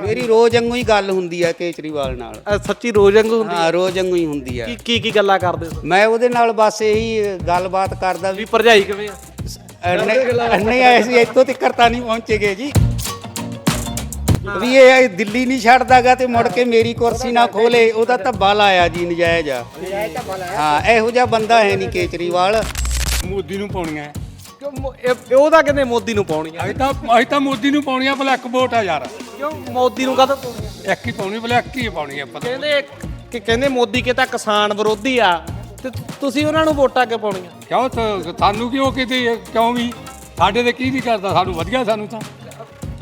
ਮੇਰੀ ਰੋਜ਼ ਵਾਂਗੂ ਹੀ ਗੱਲ ਹੁੰਦੀ ਆ ਕੇਜਰੀਵਾਲ ਨਾਲ। ਸੱਚੀ ਰੋਜ਼ ਵਾਂਗੂ ਹੁੰਦੀ ਹਾਂ ਰੋਜ਼ ਵਾਂਗੂ ਹੀ ਹੁੰਦੀ ਆ। ਕੀ ਕੀ ਕੀ ਗੱਲਾਂ ਕਰਦੇ ਹੋ? ਮੈਂ ਉਹਦੇ ਨਾਲ ਬਸ ਇਹੀ ਗੱਲਬਾਤ ਕਰਦਾ ਵੀ ਵੀ ਭਰਜਾਈ ਕਿਵੇਂ ਆ? ਨਹੀਂ ਆਏ ਸੀ ਇੱਥੋਂ ਤੱਕ ਤਾਂ ਨਹੀਂ ਪਹੁੰਚੇਗੇ ਜੀ। ਵੀ ਇਹ ਦਿੱਲੀ ਨਹੀਂ ਛੱਡਦਾਗਾ ਤੇ ਮੁੜ ਕੇ ਮੇਰੀ ਕੁਰਸੀ ਨਾ ਖੋਲੇ ਉਹਦਾ ਧੱਬਾ ਲਾਇਆ ਜੀ ਨਜਾਇਜ਼ ਆ। ਹਾਂ ਇਹੋ ਜਿਹਾ ਬੰਦਾ ਹੈ ਨਹੀਂ ਕੇਜਰੀਵਾਲ। ਮੋਦੀ ਨੂੰ ਪਾਉਣੀਆਂ। ਹੈ। ਕਿਉਂ ਮੋ- ਇਹ- ਉਹਦਾ ਕਹਿੰਦੇ ਮੋਦੀ ਨੂੰ ਪਾਉਣੀਆਂ ਅਸੀਂ ਤਾਂ ਅਸੀਂ ਤਾਂ ਮੋਦੀ ਨੂੰ ਪਾਉਣੀਆਂ ਬਲੈਕ ਵੋਟ ਆ ਯਾਰ। ਕਿਉਂ ਮੋਦੀ ਨੂੰ ਕਾਹਤੋਂ ਪਾਉਣੀਆਂ ਇੱਕ ਹੀ ਪਾਉਣੀ ਬਲੈਕ ਹੀ ਪਾਉਣੀ ਆ ਪਤਾ ਕਹਿੰਦੇ ਕਿ ਕਹਿੰਦੇ ਮੋਦੀ ਕਿ ਤਾਂ ਕਿਸਾਨ ਵਿਰੋਧੀ ਆ ਤੇ ਤੁਸੀਂ ਉਹਨਾਂ ਨੂੰ ਵੋਟਾਂ ਕਿਉਂ ਪਾਉਣੀਆਂ? ਕਿਉਂ ਤ- ਸਾਨੂੰ ਕਿਉਂ ਕਿਤੇ ਕਿਉਂ ਵੀ? ਸਾਡੇ ਤੇ ਕੀ ਨਹੀਂ ਕਰਦਾ? ਸਾਨੂੰ ਵਧੀਆ ਸਾਨੂੰ ਤਾਂ।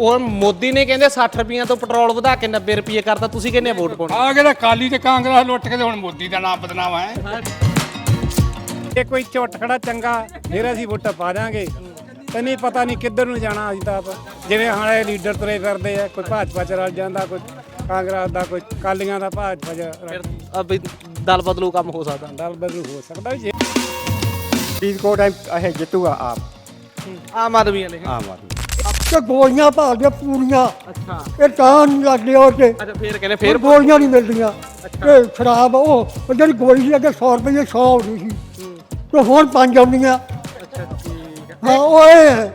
ਉਹ ਮੋਦੀ ਨੇ ਕਹਿੰਦੇ 60 ਰੁਪਈਆਂ ਤੋਂ ਪੈਟਰੋਲ ਵਧਾ ਕੇ 90 ਰੁਪਏ ਕਰਤਾ ਤੁਸੀਂ ਕਹਿੰਦੇ ਵੋਟ ਪਾਉਣੀ? ਆ ਕਿਹੜਾ ਕਾਲੀ ਤੇ ਕਾਂਗਰਸ ਲੁੱਟ ਕੇ ਤੇ ਹੁਣ ਮੋਦੀ ਦਾ ਨਾਮ ਬਦਨਾਮ ਹੈ। ਜੇ ਕੋਈ ਝੁੱਟ ਖੜਾ ਚੰਗਾ ਫਿਰ ਅਸੀਂ ਵੋਟਾਂ ਪਾ ਦਾਂਗੇ ਤੇ ਨਹੀਂ ਪਤਾ ਨਹੀਂ ਕਿੱਧਰ ਨੂੰ ਜਾਣਾ ਅਸੀਂ ਤਾਂ ਆਪ। ਜਿਵੇਂ ਹੁਣ ਇਹ ਲੀਡਰ ਤੁਰੇ ਫਿਰਦੇ ਆ ਕੋਈ ਭਾਜਪਾ ਚ ਰਲ ਜਾਂਦਾ ਕੋਈ ਕਾਂਗਰਸ ਦਾ ਕੋਈ ਕਾਲੀਆਂ ਦਾ ਭਾਜਪਾ ਚ ਰਲ- ਵੀ ਦਲ ਬਦਲੂ ਕੰਮ ਹੋ ਸਕਦਾ। ਦਲ ਬਦਲ ਹੋ ਸਕਦਾ ਵੀ ਜੇ। ਫਰੀਦਕੋਟ ਇਹ ਜਿੱਤੂਗਾ ਆਪ। ਆਮ ਆਦਮੀ ਵਾਲੇ। ਆਮ ਆਦਮੀ। ਤੇ ਗੋਲੀਆਂ ਭਾਲਦੇ ਪੂਰੀਆਂ। ਅੱਛਾ। ਇਹ ਤਾਂ ਨਹੀਂ ਲੱਗਦੇ ਉਹ ਤੇ ਅੱਛਾ ਫੇਰ ਕਹਿੰਦੇ ਫਿਰ ਫੇਰ ਗੋਲੀਆਂ ਨਹੀਂ ਮਿਲਦੀਆਂ। ਤੇ ਸ਼ਰਾਬ ਉਹ। ਉਹ ਜਿਹੜੀ ਗੋਲੀ ਸੀ ਅੱਗੇ 100 ਰੁਪਏ 100 ਆਉਂਦੀ ਸੀ। ਤੇ ਹੁਣ ਪੰਜ ਆਉਂਦੀਆਂ। ਅੱਛਾ ਠੀਕ ਹਾਂ ਓਏ।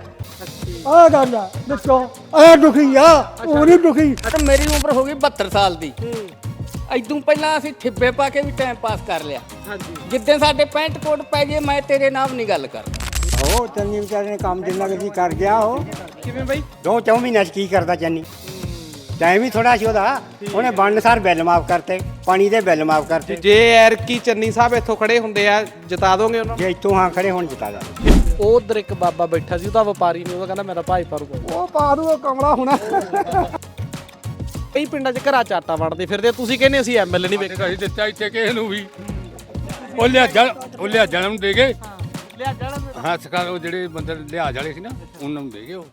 ਆ ਗੱਲ ਆ ਦੱਸੋ। ਐ ਦੁਖੀ ਆ ਉਹ ਨਹੀਂ ਦੁਖੀ। ਤੇ ਮੇਰੀ ਉਮਰ ਹੋ ਗਈ 72 ਸਾਲ ਦੀ। ਐਦੋਂ ਪਹਿਲਾਂ ਅਸੀਂ ਠਿੱਬੇ ਪਾ ਕੇ ਵੀ ਟਾਈਮ ਪਾਸ ਕਰ ਲਿਆ। ਹਾਂਜੀ। ਜਿੱਦਾਂ ਸਾਡੇ ਪੈਂਟ ਕੋਟ ਪੈ ਗਏ ਮੈਂ ਤੇਰੇ ਨਾਲ ਨਹੀਂ ਗੱਲ ਕਰਦਾ। ਉਹ ਚੰਨੀ ਵਿਚਾਰੇ ਨੇ ਕੰਮ ਜਿੰਨਾ ਕਿ ਕਰ ਗਿਆ ਉਹ। ਕਿਵੇਂ ਬਾਈ? ਦੋ ਚੌ ਮਹੀਨਿਆਂ ਚ ਕੀ ਕਰਦਾ ਚੰਨੀ? ਟਾਈਮ ਹੀ ਥੋੜਾ ਸੀ ਉਹਦਾ। ਉਹਨੇ ਬੰਨ ਸਾਰ ਬਿੱਲ ਮਾਫ ਕਰਤੇ ਪਾਣੀ ਦੇ ਬਿੱਲ ਮਾਫ ਕਰਤੇ। ਜੇ ਐਰ ਕੀ ਚੰਨੀ ਸਾਹਿਬ ਇੱਥੋਂ ਖੜੇ ਹੁੰਦੇ ਆ ਜਿਤਾ ਦੋਗੇ ਉਹਨਾਂ ਜੇ ਇੱਥੋਂ ਹਾਂ ਖੜੇ ਹੁਣ ਜਿਤਾ ਜਾ ਨੂੰ ਉਹ ਉਧਰ ਇੱਕ ਬਾਬਾ ਬੈਠਾ ਸੀ ਉਹਦਾ ਵਪਾਰੀ ਨਹੀਂ ਉਹ ਕਹਿੰਦਾ ਮੇਰਾ ਭਾਈ ਪਰੂਗਾ ਉਹ ਪਾ ਦੂਗਾ ਕਮਲਾ ਹੋਣਾ। ਕਈ ਪਿੰਡਾਂ 'ਚ ਘਰਾਂ ਚਾਟਾ ਵੰਡਦੇ ਫਿਰਦੇ। ਤੁਸੀਂ ਕਹਿੰਦੇ ਅਸੀਂ ਐਮਐਲਏ ਨਹੀਂ ਤੇ ਅਸੀਂ ਦਿੱਤਾ ਇੱਥੇ ਕਿਸੇ ਨੂੰ ਵੀ। ਉਹ ਲਿਆ ਉਹ ਲਿਆ ਜਨਮ ਦੇ ਗਏ। ਲਿਆ ਜਾਣ ਹਾਂ ਸਰਕਾਰ ਉਹ ਜਿਹੜੇ ਬੰਦੇ ਲਿਹਾਜ਼ ਵਾਲੇ ਸੀ ਨਾ ਉਹਨਾਂ ਨੂੰ ਦੇ ਗਏ ਉਹ।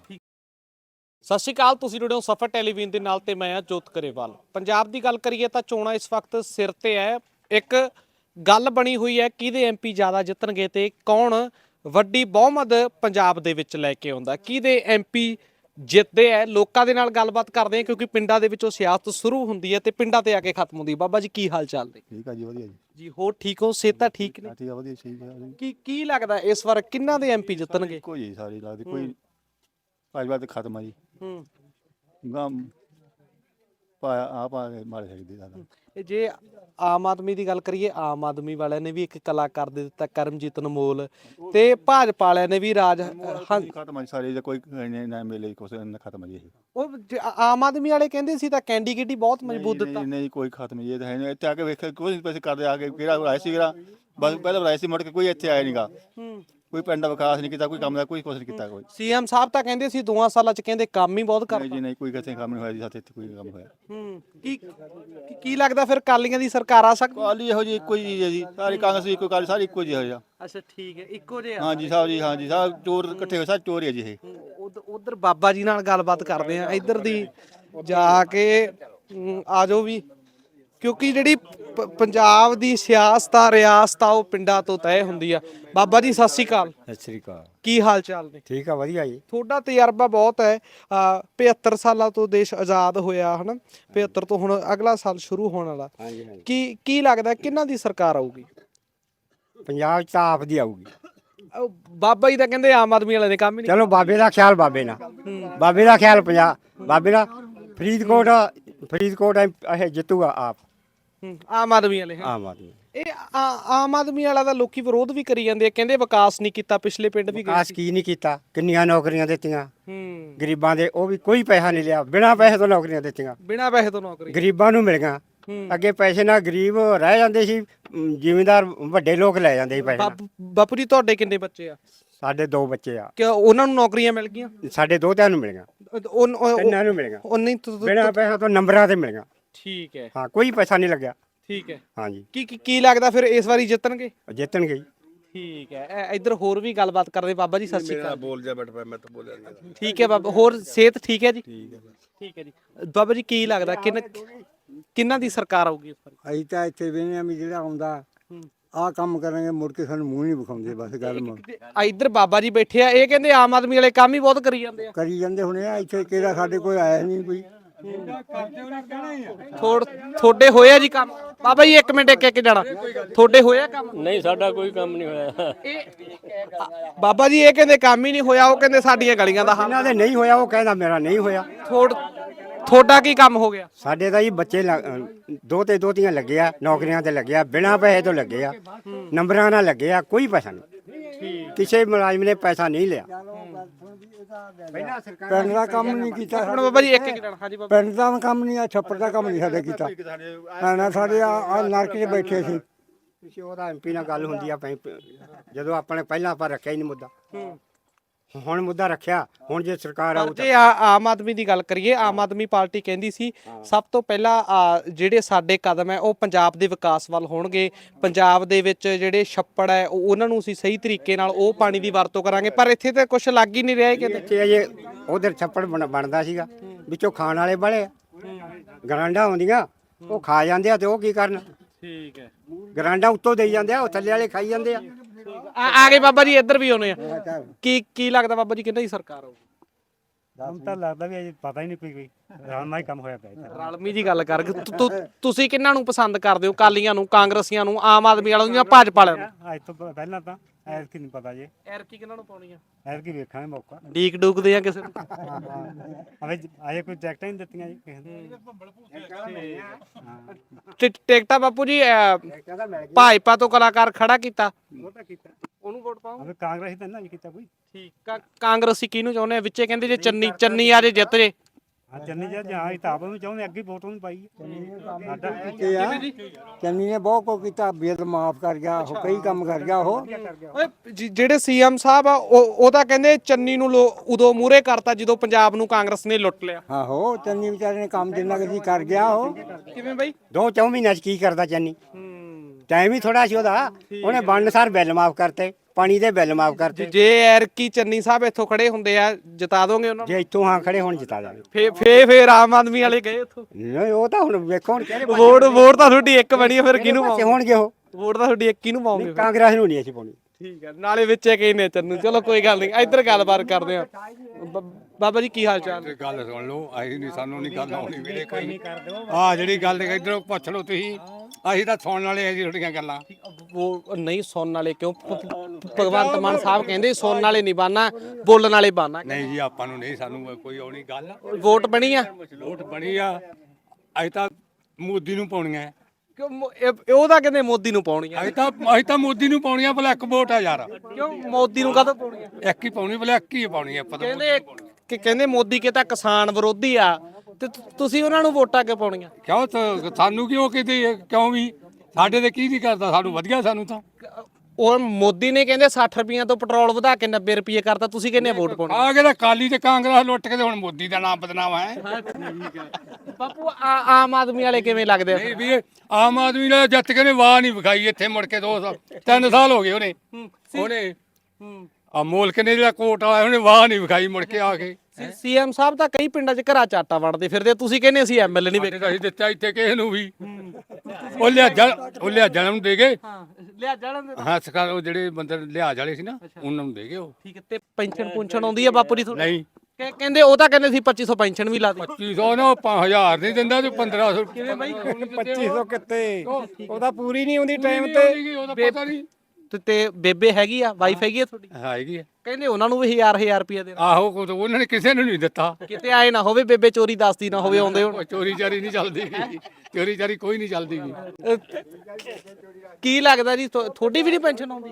ਸਤਿ ਸ਼੍ਰੀ ਅਕਾਲ ਤੁਸੀਂ ਜੁੜੇ ਹੋ ਸਫਰ ਟੈਲੀਵਿਜ਼ਨ ਦੇ ਨਾਲ ਤੇ ਮੈਂ ਹਾਂ ਜੋਤ ਕਰੇਵਾਲ। ਪੰਜਾਬ ਦੀ ਗੱਲ ਕਰੀਏ ਤਾਂ ਚੋਣਾਂ ਇਸ ਵਕਤ ਸਿਰ ਤੇ ਹੈ। ਇੱਕ ਗੱਲ ਬਣੀ ਹੋਈ ਹੈ ਕਿਹਦੇ ਐਮਪੀ ਜ਼ਿਆਦਾ ਜਿੱਤਣਗੇ ਤੇ ਕੌਣ ਵੱਡੀ ਬਹੁਮਤ ਪੰਜਾਬ ਦੇ ਵਿੱਚ ਲੈ ਕੇ ਆਉਂਦਾ? ਕਿਹਦੇ ਐਮਪੀ ਜਿੱਤਦੇ ਹੈ? ਲੋਕਾਂ ਦੇ ਨਾਲ ਗੱਲਬਾਤ ਕਰਦੇ ਆ ਕਿਉਂਕਿ ਪਿੰਡਾਂ ਦੇ ਵਿੱਚੋਂ ਸਿਆਸਤ ਸ਼ੁਰੂ ਹੁੰਦੀ ਹੈ ਤੇ ਪਿੰਡਾਂ ਤੇ ਆ ਕੇ ਖਤਮ ਹੁੰਦੀ ਹੈ। ਬਾਬਾ ਜੀ ਕੀ ਹਾਲ ਚਾਲ ਨੇ? ਠੀਕ ਆ ਜੀ ਵਧੀਆ ਜੀ। ਜੀ ਹੋਰ ਠੀਕ ਹੋ? ਸਿਹਤ ਤਾਂ ਠੀਕ ਨੇ? ਠੀਕ ਆ ਵਧੀਆ ਠੀਕ ਆ ਕੀ ਕੀ ਲੱਗਦਾ ਇਸ ਵਾਰ ਕਿੰਨਾਂ ਦੇ ਐਮਪੀ ਜਿੱਤਣਗੇ? ਕੋਈ ਜੀ ਸਾਰੀ ਲੱਗਦੀ ਕੋਈ ਭਾਜਪਾ ਤੇ ਖਤਮ ਆ ਜੀ। ਹੂੰ। ਗਮ ਆਪ ਆ ਕੇ ਮਾਰੇ ਸਕਦੇ ਦਾਦਾ। ਇਹ ਜੇ ਆਮ ਆਦਮੀ ਦੀ ਗੱਲ ਕਰੀਏ ਆਮ ਆਦਮੀ ਵਾਲਿਆਂ ਨੇ ਵੀ ਇੱਕ ਕਲਾਕਾਰ ਦੇ ਦਿੱਤਾ ਕਰਮਜੀਤ ਅਨਮੋਲ ਤੇ ਭਾਜਪਾ ਵਾਲਿਆਂ ਨੇ ਵੀ ਰਾਜ ਹਾਂ ਖਤਮ ਜੀ ਸਾਰੇ ਜੇ ਕੋਈ ਨਹੀਂ ਨਾ ਮਿਲੇ ਕੁਛ ਨਾ ਖਤਮ ਜੀ ਉਹ ਜੇ ਆ- ਆਮ ਆਦਮੀ ਵਾਲੇ ਕਹਿੰਦੇ ਸੀ ਤਾਂ ਕੈਂਡੀਡੇਟ ਹੀ ਬਹੁਤ ਮਜ਼ਬੂਤ ਨਹੀਂ, ਦਿੱਤਾ। ਨਹੀਂ ਕੋਈ ਖਤਮ ਨਹੀਂ ਇਹ ਤਾਂ ਹੈ ਨਹੀਂ। ਇੱਥੇ ਆ ਕੇ ਵੇਖਿਆ ਕੋਈ ਨਹੀਂ ਪੈਸੇ ਕਰਦੇ ਆ ਕੇ ਕਿਹੜਾ ਆਇਆ ਸੀ ਕਿਹੜਾ? ਬਸ ਪਹਿਲਾਂ ਬੁਲਾਇਆ ਸੀ ਮੁੜ ਕੇ ਕੋਈ ਇੱਥੇ ਆਇਆ ਨਹੀਂਗਾ ਹੂੰ। ਕੋਈ ਪਿੰਡ ਦਾ ਵਿਕਾਸ ਨਹੀਂ ਕੀਤਾ ਕੋਈ ਕੰਮ ਦਾ ਕੋਈ ਕੁਛ ਨਹੀਂ ਕੀਤਾ ਕੋਈ। ਸੀਐਮ ਸਾਹਿਬ ਤਾਂ ਕਹਿੰਦੇ ਸੀ ਦੋਆਂ ਸਾਲਾਂ ਚ ਕਹਿੰਦੇ ਕੰਮ ਹੀ ਬਹੁਤ ਨਹੀਂ ਕਰਤਾ ਜੀ ਨਹੀਂ ਕੋਈ ਕਿਸੇ ਕੰਮ ਨਹੀਂ ਹੋਇਆ ਜੀ ਸਾਡੇ ਇੱਥੇ ਕੋਈ ਕੰਮ ਹੋਇਆ। ਹੂੰ ਕੀ ਕੀ- ਕੀ ਲੱਗਦਾ ਫਿਰ ਕਾਲੀਆਂ ਦੀ ਸਰਕਾਰ ਆ ਸਕਦੀ ਕਾਲੀ ਇਹੋ ਜੀ ਇੱਕੋ ਜੀ ਹੈ ਜੀ ਸਾਰੀ ਕਾਂਗਰਸ ਵੀ ਇੱਕੋ ਕਾਲੀ ਸਾਰੀ ਇੱਕੋ ਜੀ ਹੋਇਆ ਅੱਛਾ ਠੀਕ ਹੈ ਇੱਕੋ ਜਿਹਾ ਹਾਂਜੀ ਸਾਹਿਬ ਜੀ ਹਾਂਜੀ ਸਾਹਿਬ ਚੋਰ ਇਕੱਠੇ ਹੋਏ ਸਾਰੇ ਚੋਰ ਹੀ ਹੈ ਜੀ ਇਹ। ਉਧਰ ਬਾਬਾ ਜੀ ਨਾਲ ਗੱਲਬਾਤ ਕਰਦੇ ਆ ਇੱਧਰ ਦੀ ਜਾ ਕੇ ਅਮ, ਆ ਜਾਓ ਵੀ। ਕਿਉਂਕਿ ਜਿਹੜੀ ਪੰਜਾਬ ਦੀ ਸਿਆਸਤ ਆ ਰਿਆਸਤ ਆ ਉਹ ਪਿੰਡਾਂ ਤੋਂ ਤੈਅ ਹੁੰਦੀ ਆ। ਬਾਬਾ ਜੀ ਸਤਿ ਸ਼੍ਰੀ ਅਕਾਲ। ਸਤਿ ਸ੍ਰੀ ਅਕਾਲ। ਕੀ ਹਾਲ ਚਾਲ ਨੇ? ਠੀਕ ਆ ਵਧੀਆ ਜੀ। ਤੁਹਾਡਾ ਤਜਰਬਾ ਬਹੁਤ ਹੈ। ਅ, 75 ਸਾਲਾਂ ਤੋਂ ਦੇਸ਼ ਆਜ਼ਾਦ ਹੋਇਆ ਹਨਾ? 75 ਤੋਂ ਹੁਣ ਅਗਲਾ ਸਾਲ ਸ਼ੁਰੂ ਹੋਣ ਵਾਲਾ। ਹਾਂਜੀ ਹਾਂਜੀ। ਕੀ ਕੀ ਲੱਗਦਾ ਕਿਹਨਾਂ ਦੀ ਸਰਕਾਰ ਆਊਗੀ? ਪੰਜਾਬ ਚ ਤਾਂ ਆਪ ਦੀ ਆਊਗੀ। ਉਹ ਬਾਬਾ ਜੀ ਤਾਂ ਕਹਿੰਦੇ ਆਮ ਆਦਮੀ ਵਾਲੇ ਨੇ ਕੰਮ ਹੀ ਨਹੀਂ ਚਲੋ ਬਾਬੇ ਦਾ ਖਿਆਲ ਬਾਬੇ ਨਾਲ। ਬਾਬੇ ਦਾ ਖਿਆਲ ਪੰਜਾਬ ਬਾਬੇ ਦਾ। ਫਰੀਦਕੋਟ ਫਰੀਦਕੋਟ ਇਹ ਜਿੱਤੂਗਾ ਆਪ। ਹੂੰ, ਆਮ ਆਦਮੀ ਵਾਲੇ ਹੈਂ। ਆਮ ਆਦਮੀ। ਇਹ ਆ- ਆਮ ਆਦਮੀ ਵਾਲਾ ਦਾ ਲੋਕੀ ਵਿਰੋਧ ਵੀ ਕਰੀ ਜਾਂਦੇ ਆ ਕਹਿੰਦੇ ਵਿਕਾਸ ਨਹੀਂ ਕੀਤਾ ਪਿਛਲੇ ਪਿੰਡ ਵੀ ਗਏ ਵਿਕਾਸ ਕੀ ਨਹੀਂ ਕੀਤਾ? ਕਿੰਨੀਆਂ ਨੌਕਰੀਆਂ ਦਿੱਤੀਆਂ? ਹੂੰ। ਗਰੀਬਾਂ ਦੇ ਉਹ ਵੀ ਕੋਈ ਪੈਸਾ ਨਹੀਂ ਲਿਆ ਬਿਨਾਂ ਪੈਸੇ ਤੋਂ ਨੌਕਰੀਆਂ ਦਿੱਤੀਆਂ। ਬਿਨਾ ਪੈਸੇ ਤੋਂ ਨੌਕਰੀ ਗਰੀਬਾਂ ਨੂੰ ਮਿਲ ਹੂੰ। ਅੱਗੇ ਪੈਸੇ ਨਾਲ ਗਰੀਬ ਰਹਿ ਜਾਂਦੇ ਸੀ ਅਮ, ਜ਼ਿਮੀਂਦਾਰ ਵੱਡੇ ਲੋਕ ਲੈ ਜਾਂਦੇ ਸੀ ਪੈਸੇ ਨਾਲ। ਬਾਪੂ ਬਾਪੂ ਜੀ ਤੁਹਾਡੇ ਕਿੰਨੇ ਬੱਚੇ ਆ? ਸਾਡੇ ਦੋ ਬੱਚੇ ਆ। ਕਿ ਉਹਨਾਂ ਨੂੰ ਨੌਕਰੀਆਂ ਮਿਲ ਗਈਆਂ? ਸਾਡੇ ਦੋਤਿਆਂ ਨੂੰ ਮਿਲ ਗਿਆ ਉਹ ਉਹ- ਤਿੰਨਾਂ ਨੂੰ ਮਿਲ ਗਿਆ ਉਹ ਨਹੀਂ ਤੁ- ਤੁ- ਬਿਨਾਂ ਪੈਸੇ ਤੋਂ ਨੰਬਰਾਂ ਤੇ ਮਿਲ ਗਿਆ ਠੀਕ ਹੈ। ਹਾਂ ਕੋਈ ਪੈਸਾ ਨਹੀਂ ਲੱਗਿਆ। ਠੀਕ ਹੈ। ਹਾਂਜੀ। ਕੀ ਕੀ- ਕੀ ਲੱਗਦਾ ਫਿਰ ਇਸ ਵਾਰੀ ਜਿੱਤਣਗੇ? ਜਿੱਤਣਗੇ ਜੀ। ਠੀਕ ਹੈ। ਇਹ- ਇੱਧਰ ਹੋਰ ਵੀ ਗੱਲਬਾਤ ਕਰਦੇ ਬਾਬਾ ਜੀ ਸਤਿ ਸ਼੍ਰੀ ਅਕਾਲ। ਬੋਲ ਜਾ ਬੈਠ ਮੈਂ ਤਾਂ ਬੋਲਿਆ ਠੀਕ ਹੈ ਬਾਬਾ ਹੋਰ ਸਿਹਤ ਠੀਕ ਹੈ ਜੀ? ਠੀਕ ਹੈ ਠੀਕ ਹੈ ਜੀ। ਬਾਬਾ ਜੀ ਕੀ ਲੱਗਦਾ ਕਿੰਨ ਕਿੰਨਾਂ ਦੀ ਸਰਕਾਰ ਆਊਗੀ ਇਸ ਵਾਰੀ? ਅਸੀਂ ਤਾਂ ਇੱਥੇ ਵੇਨੇ ਆ ਵੀ ਜਿਹੜਾ ਆਉਂਦਾ ਆਹ ਕੰਮ ਕਰਾਂਗੇ ਮੁੜ ਕੇ ਸਾਨੂੰ ਮੂੰਹ ਨਹੀਂ ਵਿਖਾਉਂਦੇ ਬਸ ਗੱਲ ਮੁੱਕ ਆ ਇੱਧਰ ਬਾਬਾ ਜੀ ਬੈਠੇ ਆ ਇਹ ਕਹਿੰਦੇ ਆਮ ਆਦਮੀ ਵਾਲੇ ਕੰਮ ਹੀ ਬਹੁਤ ਕਰੀ ਜਾਂਦੇ ਆ। ਕਰੀ ਜਾਂਦੇ ਹੁਣੇ ਆ ਇੱਥੇ ਕਿਹੜਾ ਸਾਡੇ ਕੋਈ ਆਇਆ ਨਹੀਂ ਕੋਈ। ਥੋੜ ਥੋੜੇ ਹੋਇਆ ਜੀ ਕੰਮ। ਬਾਬਾ ਜੀ ਇੱਕ ਮਿੰਟ ਇੱਕ ਇੱਕ ਜਾਣਾ। ਥੋੜੇ ਹੋਇਆ ਕੰਮ? ਨਹੀਂ ਸਾਡਾ ਕੋਈ ਕੰਮ ਨਹੀਂ ਹੋਇਆ। ਇਹ ਬਾਬਾ ਜੀ ਇਹ ਕਹਿੰਦੇ ਕੰਮ ਹੀ ਨਹੀਂ ਹੋਇਆ ਉਹ ਕਹਿੰਦੇ ਸਾਡੀਆਂ ਗਲੀਆਂ ਦਾ ਹਾਲ। ਇਹਨਾਂ ਦੇ ਨਹੀਂ ਹੋਇਆ ਉਹ ਕਹਿੰਦਾ ਮੇਰਾ ਨਹੀਂ ਹੋਇਆ। ਥੋੜ ਥੋੜਾ ਕੀ ਕੰਮ ਹੋ ਗਿਆ? ਸਾਡੇ ਤਾਂ ਜੀ ਬੱਚੇ ਲੱਗ- ਅਹ ਦੋ ਤੇ ਦੋਤੀਆਂ ਲੱਗੇ ਆ ਨੌਕਰੀਆਂ ਤੇ ਲੱਗੇ ਆ ਬਿਨਾਂ ਪੈਸੇ ਤੋਂ ਲੱਗੇ ਆ ਨੰਬਰਾਂ ਨਾਲ ਲੱਗੇ ਆ ਕੋਈ ਪੈਸਾ ਨਹੀਂ। ਕਿਸੇ ਮੁਲਾਜ਼ਮ ਨੇ ਪੈਸਾ ਨਹੀਂ ਲਿਆ। ਪਹਿਲਾਂ ਸਰਕਾਰ ਪਿੰਡ ਦਾ ਕੰਮ ਨਹੀਂ ਕੀਤਾ ਹੁਣ ਬਾਬਾ ਜੀ ਇੱਕ ਇੱਕ ਜਾਣਾ ਹਾਂਜੀ ਬਾਬਾ। ਪਿੰਡ ਦਾ ਕੰਮ ਨਹੀਂ ਆ ਛੱਪੜ ਦਾ ਕੰਮ ਨਹੀਂ ਸਾਡੇ ਕੀਤਾ। ਨਾ ਸਾਡੇ ਆ ਨਰਕ 'ਚ ਬੈਠੇ ਸੀ। ਕਿਸੇ ਉਹਦਾ ਐਮਪੀ ਨਾਲ ਗੱਲ ਹੁੰਦੀ ਆ ਜਦੋਂ ਆਪਣੇ ਪਹਿਲਾਂ ਆਪਾਂ ਰੱਖਿਆ ਹੀ ਨਹੀਂ ਮੁੱਦਾ। ਹੁਣ ਮੁੱਦਾ ਰੱਖਿਆ ਹੁਣ ਜੇ ਸਰਕਾਰ ਆਊ ਪਰ ਜੇ ਆ- ਆਮ ਆਦਮੀ ਦੀ ਗੱਲ ਕਰੀਏ ਆਮ ਆਦਮੀ ਪਾਰਟੀ ਕਹਿੰਦੀ ਸੀ ਸਭ ਤੋਂ ਪਹਿਲਾਂ ਆ, ਜਿਹੜੇ ਸਾਡੇ ਕਦਮ ਹੈ ਉਹ ਪੰਜਾਬ ਦੇ ਵਿਕਾਸ ਵੱਲ ਹੋਣਗੇ। ਪੰਜਾਬ ਦੇ ਵਿੱਚ ਜਿਹੜੇ ਛੱਪੜ ਹੈ ਉਹ- ਉਹਨਾਂ ਨੂੰ ਅਸੀਂ ਸਹੀ ਤਰੀਕੇ ਨਾਲ ਉਹ ਪਾਣੀ ਦੀ ਵਰਤੋਂ ਕਰਾਂਗੇ। ਪਰ ਇੱਥੇ ਤਾਂ ਕੁਝ ਲੱਗ ਹੀ ਨਹੀਂ ਰਿਹਾ ਕਿਤੇ। ਇੱਥੇ ਅਜੇ ਉਧਰ ਛੱਪੜ ਬਣ- ਬਣਦਾ ਸੀਗਾ। ਵਿੱਚੋਂ ਖਾਣ ਵਾਲੇ ਬੜੇ ਗਰਾਂਡਾ ਹੁੰਦੀਆਂ ਉਹ ਖਾ ਜਾਂਦੇ ਆ ਤੇ ਉਹ ਕੀ ਕਰਨ? ਠੀਕ ਹੈ। ਗਰਾਂਡਾ ਉੱਤੋਂ ਦੇਈ ਜਾਂਦੇ ਆ ਉਹ ਥੱਲੇ ਵਾਲੇ ਖਾਈ ਜਾਂਦੇ ਆ। ਆ ਆ ਗਏ ਬਾਬਾ ਜੀ ਇੱਧਰ ਵੀ ਆਉਣੇ ਆ। ਕੀ ਕੀ ਲੱਗਦਾ ਬਾਬਾ ਜੀ ਕਿੰਨਾ ਦੀ ਸਰਕਾਰ ਆਊ ਹੁਣ ਤਾਂ ਲੱਗਦਾ ਵੀ ਅਜੇ ਪਤਾ ਹੀ ਨਹੀਂ ਕੋਈ ਕੋਈ ਰਾਮਾ ਹੀ ਕੰਮ ਹੋਇਆ ਪਿਆ ਰਲਮੀ ਦੀ ਗੱਲ ਕਰ ਤੁ- ਤੁ- ਤੁਸੀਂ ਕਿੰਨਾਂ ਨੂੰ ਪਸੰਦ ਕਰਦੇ ਹੋ? ਕਾਲੀਆਂ ਨੂੰ ਕਾਂਗਰਸੀਆਂ ਨੂੰ ਆਮ ਆਦਮੀ ਵਾਲਿਆਂ ਨੂੰ ਜਾਂ ਭਾਜਪਾ ਵਾਲਿਆਂ ਨੂੰ? ਅੱਜ ਤੋਂ ਪਹਿਲਾਂ ਤਾਂ ਐਰ ਕੀ ਨਹੀਂ ਪਤਾ ਜੇ। ਐਰਕੀ ਕਿੰਨਾਂ ਨੂੰ ਪਾਉਣੀ ਆ? ਐਰ ਕੀ ਵੇਖਾਂਗੇ ਮੌਕਾ। ਡੀਕ ਡੂਕਦੇ ਆ ਕਿਸੇ ਨੂੰ? ਅਵੇ ਅਜੇ ਕੋਈ ਟਿਕਟਾਂ ਹੀ ਨਹੀਂ ਦਿੱਤੀਆਂ ਜੀ ਕਿਸੇ ਨੇ। ਟਿ- ਟਿਕਟਾਂ ਬਾਪੂ ਜੀ ਅਹ, ਭਾਜਪਾ ਤੋਂ ਕਲਾਕਾਰ ਖੜਾ ਕੀਤਾ। ਉਹ ਤਾਂ ਕੀਤਾ। ਉਹਨੂੰ ਵੋਟ ਪਾਓ। ਅਵੇ ਕਾਂਗਰਸ ਤਾਂ ਨਾ ਜੀ ਕੀਤਾ ਕੋਈ। ਠੀਕ ਕਾ- ਕਾਂਗਰਸੀ ਕਿਹਨੂੰ ਚਾਹੁੰਦੇ ਆ? ਵਿੱਚੇ ਕਹਿੰਦੇ ਜੇ ਚੰਨੀ ਚੰਨੀ ਆ ਜੇ ਜਿੱਤ ਜੇ। ਹਾਂ ਚੰਨੀ ਜੀ ਜਾਂ ਤਾਂ ਆਪ ਨੂੰ ਚਾਹੁੰਦੇ ਅੱਗੇ ਵੋਟ ਨੂੰ ਪਾਈ ਸਾਡਾ ਆ। ਚੰਨੀ ਨੇ ਬਹੁਤ ਕੁਝ ਕੀਤਾ ਬਿੱਲ ਮਾਫ ਕਰ ਗਿਆ ਉਹ ਕਈ ਕੰਮ ਕਰ ਗਿਆ ਉਹ। ਓਏ ਜਿ- ਜਿਹੜੇ ਸੀਐਮ ਸਾਹਿਬ ਆ ਉਹ ਉਹ ਤਾਂ ਕਹਿੰਦੇ ਚੰਨੀ ਨੂੰ ਲੋ- ਉਦੋਂ ਮੂਰੇ ਕਰਤਾ ਜਦੋਂ ਪੰਜਾਬ ਨੂੰ ਕਾਂਗਰਸ ਨੇ ਲੁੱਟ ਲਿਆ। ਆਹੋ ਚੰਨੀ ਵਿਚਾਰੇ ਨੇ ਕੰਮ ਜਿੰਨਾ ਕੁ ਸੀ ਕਰ ਗਿਆ ਉਹ। ਕਿਵੇਂ ਬਾਈ? ਦੋ ਚੌ ਮਹੀਨਿਆਂ ਚ ਕੀ ਕਰਦਾ ਚੰਨੀ? ਟਾਈਮ ਹੀ ਥੋੜਾ ਸੀ ਉਹਦਾ। ਉਹਨੇ ਬਣਨ ਸਾਰ ਬਿੱਲ ਮਾਫ ਕਰਤੇ ਪਾਣੀ ਦੇ ਬਿੱਲ ਮਾਫ ਕਰਤੇ। ਜੇ ਐਰਕੀ ਚੰਨੀ ਸਾਹਿਬ ਇੱਥੋਂ ਖੜੇ ਹੁੰਦੇ ਆ ਜਿਤਾ ਦੋਗੇ ਉਹਨਾਂ ਨੂੰ? ਜੇ ਇੱਥੋਂ ਹਾਂ ਖੜੇ ਹੁਣ ਜਿਤਾ ਜਾਵੇ ਫੇ ਫੇ ਫੇਰ ਆਮ ਆਦਮੀ ਵਾਲੇ ਗਏ ਉੱਥੋਂ? ਨਹੀਂ ਉਹ ਤਾਂ ਹੁਣ ਵੇਖੋ ਹੁਣ ਕਿਹੜੇ ਵੋਟ ਵੋਟ ਤਾਂ ਤੁਹਾਡੀ ਇੱਕ ਬਣੀ ਆ ਫਿਰ ਕਿਹਨੂੰ ਪਾਸੇ ਪਾਉਂਗੇ ਹੋਣਗੇ ਉਹ? ਵੋਟ ਤਾਂ ਤੁਹਾਡੀ ਇੱਕ ਹੀ ਨੂੰ ਪਾਉਂਗੇ ਕਾਂਗਰਸ ਨੂੰ ਨਹੀਂ ਅਸੀਂ ਪਾਉਣੀ। ਠੀਕ ਹੈ ਨਾਲੇ ਵਿੱਚ ਕਹੀ ਨੇ ਚੰਨੂ ਚਲੋ ਕੋਈ ਗੱਲ ਨਹੀਂ ਇੱਧਰ ਗੱਲਬਾਤ ਕਰਦੇ ਆ। ਬ- ਬਾਬਾ ਜੀ ਕੀ ਹਾਲ ਚਾਲ? ਤੇ ਗੱਲ ਸੁਣ ਲਓ ਅਸੀਂ ਨਹੀਂ ਸਾਨੂੰ ਨਹੀਂ ਗੱਲ ਆਉਣੀ ਵੀਰੇ ਕੋਈ ਆ ਜਿਹੜੀ ਗੱਲ ਇਧਰੋਂ ਪੁੱਛ ਲਓ ਤੁਸੀਂ ਅਸੀਂ ਤਾਂ ਸੁਣਨ ਵਾਲੇ ਆ ਜੀ ਤੁਹਾਡੀਆਂ ਗੱਲਾਂ। ਉਹ ਨਹੀਂ ਸੁਣਨ ਵਾਲੇ ਕਿਉਂ? ਭ- ਭ- ਭਗਵੰਤ ਮਾਨ ਸਾਹਿਬ ਕਹਿੰਦੇ ਸੁਣਨ ਵਾਲੇ ਨਹੀਂ ਬਾਨਾ ਬੋਲਣ ਵਾਲੇ ਬਾਨਾ ਨਹੀਂ ਜੀ ਆਪਾਂ ਨੂੰ ਨਹੀਂ ਸਾਨੂੰ ਕੋਈ ਆਉਣੀ ਗੱਲ। ਵੋਟ ਬਣੀ ਆ? ਵੋਟ ਬਣੀ ਆ। ਅਸੀਂ ਤਾਂ ਮੋਦੀ ਨੂੰ ਪਾਉਣੀਆਂ। ਹੈ। ਕਿਉਂ ਮੋ- ਇਹ- ਉਹਦਾ ਕਹਿੰਦੇ ਮੋਦੀ ਨੂੰ ਪਾਉਣੀ ਆ। ਅਸੀਂ ਤਾਂ ਅਸੀਂ ਤਾਂ ਮੋਦੀ ਨੂੰ ਪਾਉਣੀਆਂ ਭਲਾ ਇੱਕ ਵੋਟ ਆ ਯਾਰ। ਕਿਉਂ ਮੋਦੀ ਨੂੰ ਕਾਹਤੋਂ ਪਾਉਣੀ ਆ? ਇੱਕ ਹੀ ਪਾਉਣੀ ਭਲਾ ਇੱਕ ਹੀ ਪਾਉਣੀ ਆ ਪਤਾ ਕਹਿੰਦੇ ਕਿ ਕਹਿੰਦੇ ਮੋਦੀ ਕਿ ਤਾਂ ਕਿਸਾਨ ਵਿਰੋਧੀ ਆ ਤੇ ਤੁ- ਤੁਸੀਂ ਉਹਨਾਂ ਨੂੰ ਵੋਟਾਂ ਕਿਉਂ ਪਾਉਣੀਆਂ? ਕਿਉਂ ਤਾਂ ਸਾਨੂੰ ਕਿਉਂ ਕਿਤੇ ਕਿਉਂ ਵੀ? ਸਾਡੇ ਤੇ ਕੀ ਨਹੀਂ ਕਰਦਾ ਸਾਨੂੰ ਵਧੀਆ ਸਾਨੂੰ ਤਾਂ। ਉਹ ਮੋਦੀ ਨੇ ਕਹਿੰਦੇ 60 ਰੁਪਈਆਂ ਤੋਂ ਪੈਟਰੋਲ ਵਧਾ ਕੇ 90 ਰੁਪਏ ਕਰਤਾ ਤੁਸੀਂ ਕਹਿੰਦੇ ਵੋਟ ਪਾਉਣੀ? ਆ ਕਿਹੜਾ ਕਾਲੀ ਤੇ ਕਾਂਗਰਸ ਲੁੱਟ ਕੇ ਤੇ ਹੁਣ ਮੋਦੀ ਦਾ ਨਾਮ ਬਦਨਾਮ ਹੈ? ਬਾਪੂ ਆ- ਆਮ ਆਦਮੀ ਵਾਲੇ ਕਿਵੇਂ ਲੱਗਦੇ ਆ? ਨਹੀਂ ਵੀ ਇਹ ਆਮ ਆਦਮੀ ਨੇ ਜਿੱਤ ਕੇ ਨੇ ਵਾਹ ਨਹੀਂ ਵਿਖਾਈ ਇੱਥੇ ਮੁੜ ਕੇ ਦੋ ਸਾਲ ਤਿੰਨ ਸਾਲ ਹੋ ਗਏ ਉਹਨੇ। ਉਹਨੇ ਆ ਮੁਲਕ ਨੇ ਜਿਹੜਾ ਕੋਟ ਆਇਆ ਉਹਨੇ ਵਾਹ ਨਹੀਂ ਵਿਖਾਈ ਮੁੜ ਕੇ ਆ ਕੇ। ਸੀਐਮ ਸਾਹਿਬ ਤਾਂ ਕਈ ਪਿੰਡਾਂ 'ਚ ਘਰਾਂ 'ਚ ਆਟਾ ਵੰਡਦੇ ਫਿਰਦੇ ਤੁਸੀਂ ਕਹਿੰਦੇ ਅਸੀਂ ਐਮਐਲਏ ਨਹੀਂ ਤਾਂ ਅਸੀਂ ਦਿੱਤਾ ਇੱਥੇ ਕਿਸੇ ਨੂੰ ਵੀ। ਉਹ ਲਿਆ ਉਹ ਲਿਆ ਜਨਮ ਦੇ ਗਏ। ਹਾਂ ਲਿਆ ਜਾਣ ਹਾਂ ਸਰਕਾਰ ਉਹ ਜਿਹੜੇ ਬੰਦੇ ਲਿਹਾਜ਼ ਵਾਲੇ ਸੀ ਨਾ ਉਹਨਾਂ ਨੂੰ ਦੇ ਗਏ ਉਹ। ਠੀਕ ਹੈ ਤੇ ਪੈਨਸ਼ਨ ਪੁੰਛਣ ਆਉਂਦੀ ਆ ਬਾਪੂ ਜੀ ਤੁਹਾਨੂੰ ਨਹੀਂ। ਕਹਿ- ਕਹਿੰਦੇ ਉਹ ਤਾਂ ਕਹਿੰਦੇ ਸੀ 2500 ਪੈਨਸ਼ਨ ਵੀ ਲਾ ਦੇ 2500 ਨਾ 5000 ਨਹੀਂ ਦਿੰਦਾ ਤੇ 1500 ਕਿਵੇਂ ਬਾਈ? 2500 ਕਿੱਤੇ ਉਹਦਾ ਪੂਰੀ ਨਹੀਂ ਆਉਂਦੀ ਟਾਈਮ ਤੇ। ਤੇ ਉਹਦਾ ਪਤਾ ਨਹੀਂ। ਤੇ ਤੇ ਬੇਬੇ ਹੈਗੀ ਆ ਵਾਈਫ ਹੈਗੀ ਆ ਤੁਹਾਡੀ? ਹੈਗੀ ਆ। ਕਹਿੰਦੇ ਉਹਨਾਂ ਨੂੰ ਵੀ ਹਜ਼ਾਰ ਹਜ਼ਾਰ ਰੁਪਏ ਦੇਣਾ। ਆਹੋ ਕੋ ਉਹਨਾਂ ਨੇ ਕਿਸੇ ਨੂੰ ਨਹੀਂ ਦਿੱਤਾ। ਕਿਤੇ ਆਏ ਨਾ ਹੋਵੇ ਬੇਬੇ ਚੋਰੀ ਦੱਸਦੀ ਨਾ ਹੋਵੇ ਆਉਂਦੇ ਹੁਣ। ਚੋਰੀ ਚਾਰੀ ਨਹੀਂ ਚੱਲਦੀ। ਗੀ। ਚੋਰੀ ਚਾਰੀ ਕੋਈ ਨਹੀਂ ਚੱਲਦੀ ਗੀ। ਕੀ ਲੱਗਦਾ ਜੀ ਤੁ- ਤੁਹਾਡੀ ਵੀ ਨਹੀਂ ਪੈਨਸ਼ਨ ਆਉਂਦੀ?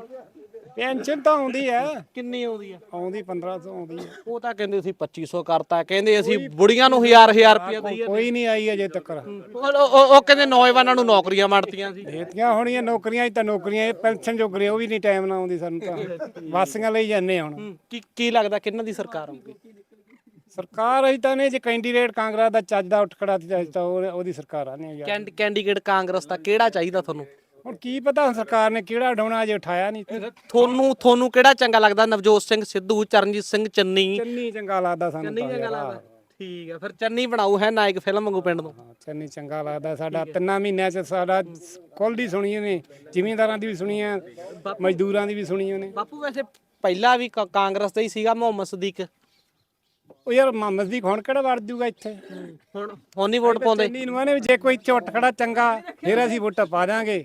ਪੈਨਸ਼ਨ ਤਾਂ ਆਉਂਦੀ ਹੈ ਕਿੰਨੀ ਆਉਂਦੀ ਆ? ਆਉਂਦੀ 1500 ਆਉਂਦੀ ਹੈ ਉਹ ਤਾਂ ਕਹਿੰਦੇ ਸੀ 2500 ਕਰਤਾ ਕਹਿੰਦੇ ਅਸੀਂ ਬੁੜੀਆਂ ਨੂੰ ਹਜ਼ਾਰ ਹਜ਼ਾਰ ਰੁਪਏ ਦਈਏ। ਕੋਈ ਨਹੀਂ ਆਈ ਅਜੇ ਤੱਕ। ਉਹ ਉਹ- ਕਹਿੰਦੇ ਨੌਜਵਾਨਾਂ ਨੂੰ ਨੌਕਰੀਆਂ ਵੰਡਤੀਆਂ ਸੀ। ਦੇਤੀਆਂ ਹੋਣੀਆਂ ਨੌਕਰੀਆਂ ਹੀ ਤਾਂ ਨੌਕਰੀਆਂ ਇਹ ਪੈਨਸ਼ਨ ਜੋਗਰੇ ਉਹ ਵੀ ਨਹੀਂ ਟਾਈਮ ਨਾਲ ਆਉਂਦੀ ਸਾਨੂੰ ਤਾਂ। ਵਾਸੀਆਂ ਲਈ ਜਾਂਦੇ ਹੁਣ। ਕੀ ਕੀ ਲੱਗਦਾ ਕਿੰਨਾਂ ਦੀ ਸਰਕਾਰ ਆਊਗੀ? ਸਰਕਾਰ ਅਜੇ ਤਾਂ ਨੇ ਜੇ ਕੈਂਡੀਡੇਟ ਕਾਂਗਰਸ ਦਾ ਚੱਜ ਦਾ ਉੱਠ ਖੜਾ ਤੇ ਤਾਂ ਉਹ- ਉਹਦੀ ਸਰਕਾਰ ਆ ਨੇ ਯਾਰ। ਕੈਂਡ- ਕੈਂਡੀਡੇਟ ਕਾਂਗਰਸ ਦਾ ਕਿਹੜਾ ਚਾਹੀਦਾ ਤੁਹਾਨੂੰ? ਹੁਣ ਕੀ ਪਤਾ ਸਰਕਾਰ ਨੇ ਕਿਹੜਾ ਉਡਾਉਣਾ ਅਜੇ ਉਠਾਇਆ ਨਹੀਂ ਤੁਹਾਨੂੰ ਤੁਹਾਨੂੰ ਕਿਹੜਾ ਚੰਗਾ ਲੱਗਦਾ? ਨਵਜੋਤ ਸਿੰਘ ਸਿੱਧੂ ਚਰਨਜੀਤ ਸਿੰਘ ਚੰਨੀ। ਚੰਨੀ ਚੰਗਾ ਲੱਗਦਾ ਸਾਨੂੰ ਚੰਨੀ ਤਾਂ ਚੰਗਾ। ਲੱਗਦਾ। ਠੀਕ ਹੈ ਫਿਰ ਚੰਨੀ ਬਣਾਊ ਹੈ ਨਾਇਕ ਫਿਲਮ ਵਾਂਗੂ ਪਿੰਡ ਨੂੰ। ਹਾਂ, ਚੰਨੀ ਚੰਗਾ ਲੱਗਦਾ। ਸਾਡਾ ਤਿੰਨਾਂ ਮਹੀਨਿਆਂ ਚ ਸਾਡਾ ਕੁੱਲ ਦੀ ਸੁਣੀ ਨੇ ਜ਼ਿਮੀਂਦਾਰਾਂ ਦੀ ਵੀ ਸੁਣੀ ਆ ਮਜ਼ਦੂਰਾਂ ਦੀ ਵੀ ਸੁਣੀ ਨੇ ਬਾਪੂ ਵੈਸੇ ਪਹਿਲਾਂ ਵੀ ਕ- ਕਾਂਗਰਸ ਦਾ ਹੀ ਸੀਗਾ ਮੁਹੰਮਦ ਸਦੀਕ। ਉਹ ਯਾਰ ਮੁਹੰਮਦ ਦੀ ਹੁਣ ਕਿਹੜਾ ਵੜ ਜੂਗਾ ਇੱਥੇ? ਹੁਣ ਹੁਣ ਨਹੀਂ ਵੋਟ ਪਾਉਂਦੇ। ਚੰਨੀ ਨੂੰ ਵੀ ਜੇ ਕੋਈ ਝੁੱਟ ਖੜਾ ਚੰਗਾ ਫਿਰ ਅਸੀਂ ਵੋਟਾਂ ਪਾ ਦਾਂਗੇ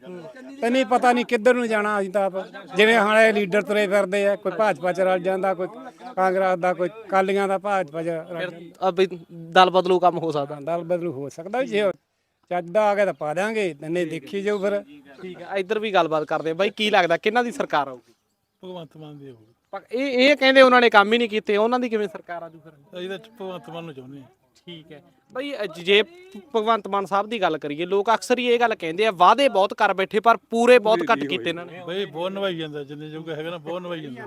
ਤੇ ਨਹੀਂ ਪਤਾ ਨਹੀਂ ਕਿੱਧਰ ਨੂੰ ਜਾਣਾ ਅਸੀਂ ਤਾਂ ਆਪ। ਜਿਵੇਂ ਹੁਣ ਇਹ ਲੀਡਰ ਤੁਰੇ ਫਿਰਦੇ ਆ ਕੋਈ ਭਾਜਪਾ ਚ ਰਲ ਜਾਂਦਾ ਕੋਈ ਕਾਂਗਰਸ ਦਾ ਕੋਈ ਕਾਲੀਆਂ ਦਾ ਭਾਜਪਾ ਚ ਰਲ ਜਾਂਦਾ। ਆ ਵੀ ਦਲ ਬਦਲੂ ਕੰਮ ਹੋ ਸਕਦਾ। ਦਲ ਬਦਲੂ ਹੋ ਸਕਦਾ ਵੀ ਜੇ ਚੱਜ ਦਾ ਆ ਗਿਆ ਤਾਂ ਪਾ ਦਾਂਗੇ ਨਹੀਂ ਦੇਖੀ ਜਾਊ ਫਿਰ। ਠੀਕ ਹੈ ਇੱਧਰ ਵੀ ਗੱਲਬਾਤ ਕਰਦੇ ਆ। ਬਾਈ ਕੀ ਲੱਗਦਾ ਕਿਹਨਾਂ ਦੀ ਸਰਕਾਰ ਆਊਗੀ? ਭਗਵੰਤ ਮਾਨ ਦੀ ਹੋਊਗੀ ਪਰ ਇਹ ਇਹ ਕਹਿੰਦੇ ਉਹਨਾਂ ਨੇ ਕੰਮ ਹੀ ਨਹੀਂ ਕੀਤੇ ਉਹਨਾਂ ਦੀ ਕਿਵੇਂ ਸਰਕਾਰ ਆਜੂ ਫਿਰ? ਅਸੀਂ ਤਾਂ ਭਗਵੰਤ ਮਾਨ ਨੂੰ ਚਾਹੁੰਦੇ ਹਾਂ। ਠੀਕ ਹੈ। ਬਈ ਅ, ਜੇ ਭ- ਭਗਵੰਤ ਮਾਨ ਸਾਹਿਬ ਦੀ ਗੱਲ ਕਰੀਏ ਲੋਕ ਅਕਸਰ ਹੀ ਇਹ ਗੱਲ ਕਹਿੰਦੇ ਆ ਵਾਅਦੇ ਬਹੁਤ ਕਰ ਬੈਠੇ ਪਰ ਪੂਰੇ ਬਹੁਤ ਘੱਟ ਕੀਤੇ ਇਹਨਾਂ ਨੇ। ਬਈ ਬਹੁਤ ਨਵਾਈ ਜਾਂਦਾ ਜਿੰਨੇ ਜੋਗਾ ਹੈਗਾ ਨਾ ਬਹੁਤ ਨਵਾਈ ਜਾਂਦਾ।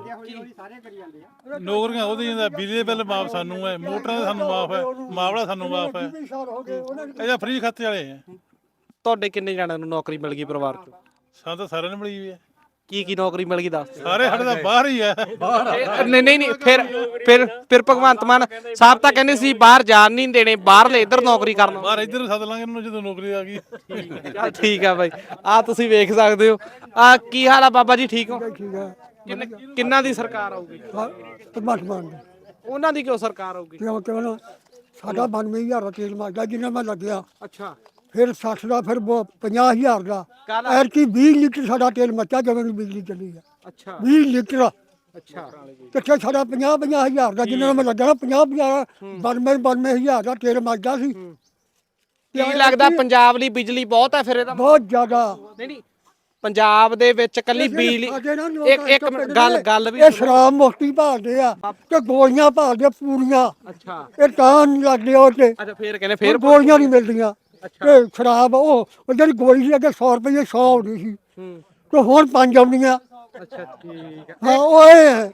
ਨੌਕਰੀਆਂ ਉਹਦੇ ਜਾਂਦਾ ਬਿਜਲੀ ਦੇ ਬਿੱਲ ਮਾਫ ਸਾਨੂੰ ਹੈ ਮੋਟਰਾਂ ਦਾ ਸਾਨੂੰ ਮਾਫ ਹੈ ਮਾਵੜਾ ਸਾਨੂੰ ਮਾਫ ਹੈ। ਇਹਦਾ ਫ੍ਰੀ ਖਾਤੇ ਵਾਲੇ ਆ। ਤੁਹਾਡੇ ਕਿੰਨੇ ਜਣਿਆਂ ਨੂੰ ਨੌਕਰੀ ਮਿਲ ਗਈ ਪਰਿਵਾਰ ਚੋਂ? ਸਾਨੂੰ ਤਾਂ ਸਾਰਿਆਂ ਨੂੰ ਮਿਲੀ ਹੋਈ ਹੈ। ਕੀ ਕੀ ਨੌਕਰੀ ਮਿਲ ਗਈ ਦੱਸ। ਸਾਰੇ ਸਾਡੇ ਤਾਂ ਬਾਹਰ ਹੀ ਆ। ਨਹੀਂ ਨਹੀਂ ਨਹੀਂ ਫਿਰ ਫਿਰ ਫਿਰ ਭਗਵੰਤ ਮਾਨ ਸਾਹਿਬ ਤਾਂ ਕਹਿੰਦੇ ਸੀ ਬਾਹਰ ਜਾਣ ਨਹੀਂ ਦੇਣੇ ਬਾਹਰਲੇ ਇੱਧਰ ਨੌਕਰੀ ਕਰਨ। ਬਾਹਰ ਇੱਧਰ ਸੱਦ ਲਾਂਗੇ ਇਹਨੂੰ ਜਦੋਂ ਨੌਕਰੀ ਆ ਗਈ। ਚੱਲ ਠੀਕ ਆ ਬਾਈ। ਆ ਤੁਸੀਂ ਵੇਖ ਸਕਦੇ ਹੋ। ਆ ਕੀ ਹਾਲ ਆ ਬਾਬਾ ਜੀ ਠੀਕ ਹੋ? ਕਿੰਨ- ਕਿੰਨਾਂ ਦੀ ਸਰਕਾਰ ਆਊਗੀ? ਪਰਮਾਤਮਾ ਨੇ ਉਹਨਾਂ ਦੀ ਕਿਉਂ ਸਰਕਾਰ ਆਊਗੀ? ਕਿਉਂ ਕਿਉਂ ਨਾ? ਸਾਡਾ 92000 ਦਾ ਤੇਲ ਮਾਰਦਾ ਜਿੰਨਾ ਮੈਂ ਲੱਗਿਆ ਅੱਛਾ। ਫਿਰ 60 ਦਾ ਫਿਰ 50000 ਦਾ। ਕੱਲ੍ਹ- ਐਰ ਕੀ 20 ਲੀਟਰ ਸਾਡਾ ਤੇਲ ਮੱਚਾ ਜਦੋਂ ਦੀ ਬਿਜਲੀ ਚੱਲੀ ਆ। ਅੱਛਾ। 20 ਲੀਟਰ। ਅੱਛਾ। ਕਿੱਥੇ ਸਾਡਾ 50 50000 ਦਾ ਜਿੰਨਾ ਮੈਂ ਲੱਗਣਾ 50 50 92 92000 ਦਾ ਤੇਲ ਮੱਚਦਾ ਸੀ। ਕੀ ਲੱਗਦਾ ਪੰਜਾਬ ਲਈ ਬਿਜਲੀ ਬਹੁਤ ਹੈ ਫਿਰ ਇਹਦਾ ਬਹੁਤ ਜ਼ਿਆਦਾ। ਨਹੀਂ ਨਹੀਂ। ਪੰਜਾਬ ਦੇ ਵਿੱਚ ਕੱਲੀ ਬਿਜਲੀ ਸਾਡੇ ਨਾ ਲੋਕ ਇੱਕ ਇੱਕ ਮਿੰਟ, ਗੱਲ ਗੱਲ ਵੀ ਇਹ ਸ਼ਰਾਬ ਮੁਕਤੀ ਭਾਲਦੇ ਆ ਤੇ ਗੋਲੀਆਂ ਭਾਲਦੇ ਆ ਪੂਰੀਆਂ। ਅੱਛਾ। ਇਹ ਤਾਂ ਨਹੀਂ ਲੱਗਦੇ ਉਹ ਤੇ। ਅੱਛਾ ਫੇਰ ਕਹਿੰਦੇ ਫਿਰ ਫੇਰ ਗੋਲੀਆਂ ਨਹੀਂ ਮਿਲਦੀਆਂ। ਤੇ ਸ਼ਰਾਬ ਉਹ ਉਹ ਜਿਹੜੀ ਗੋਲੀ ਸੀ ਅੱਗੇ 100 ਰੁਪਏ 100 ਆਉਂਦੀ ਸੀ। ਹੂੰ। ਤੇ ਹੁਣ ਪੰਜ ਆਉਂਦੀਆਂ। ਅੱਛਾ ਠੀਕ ਹੈ ਹਾਂ ਓਏ।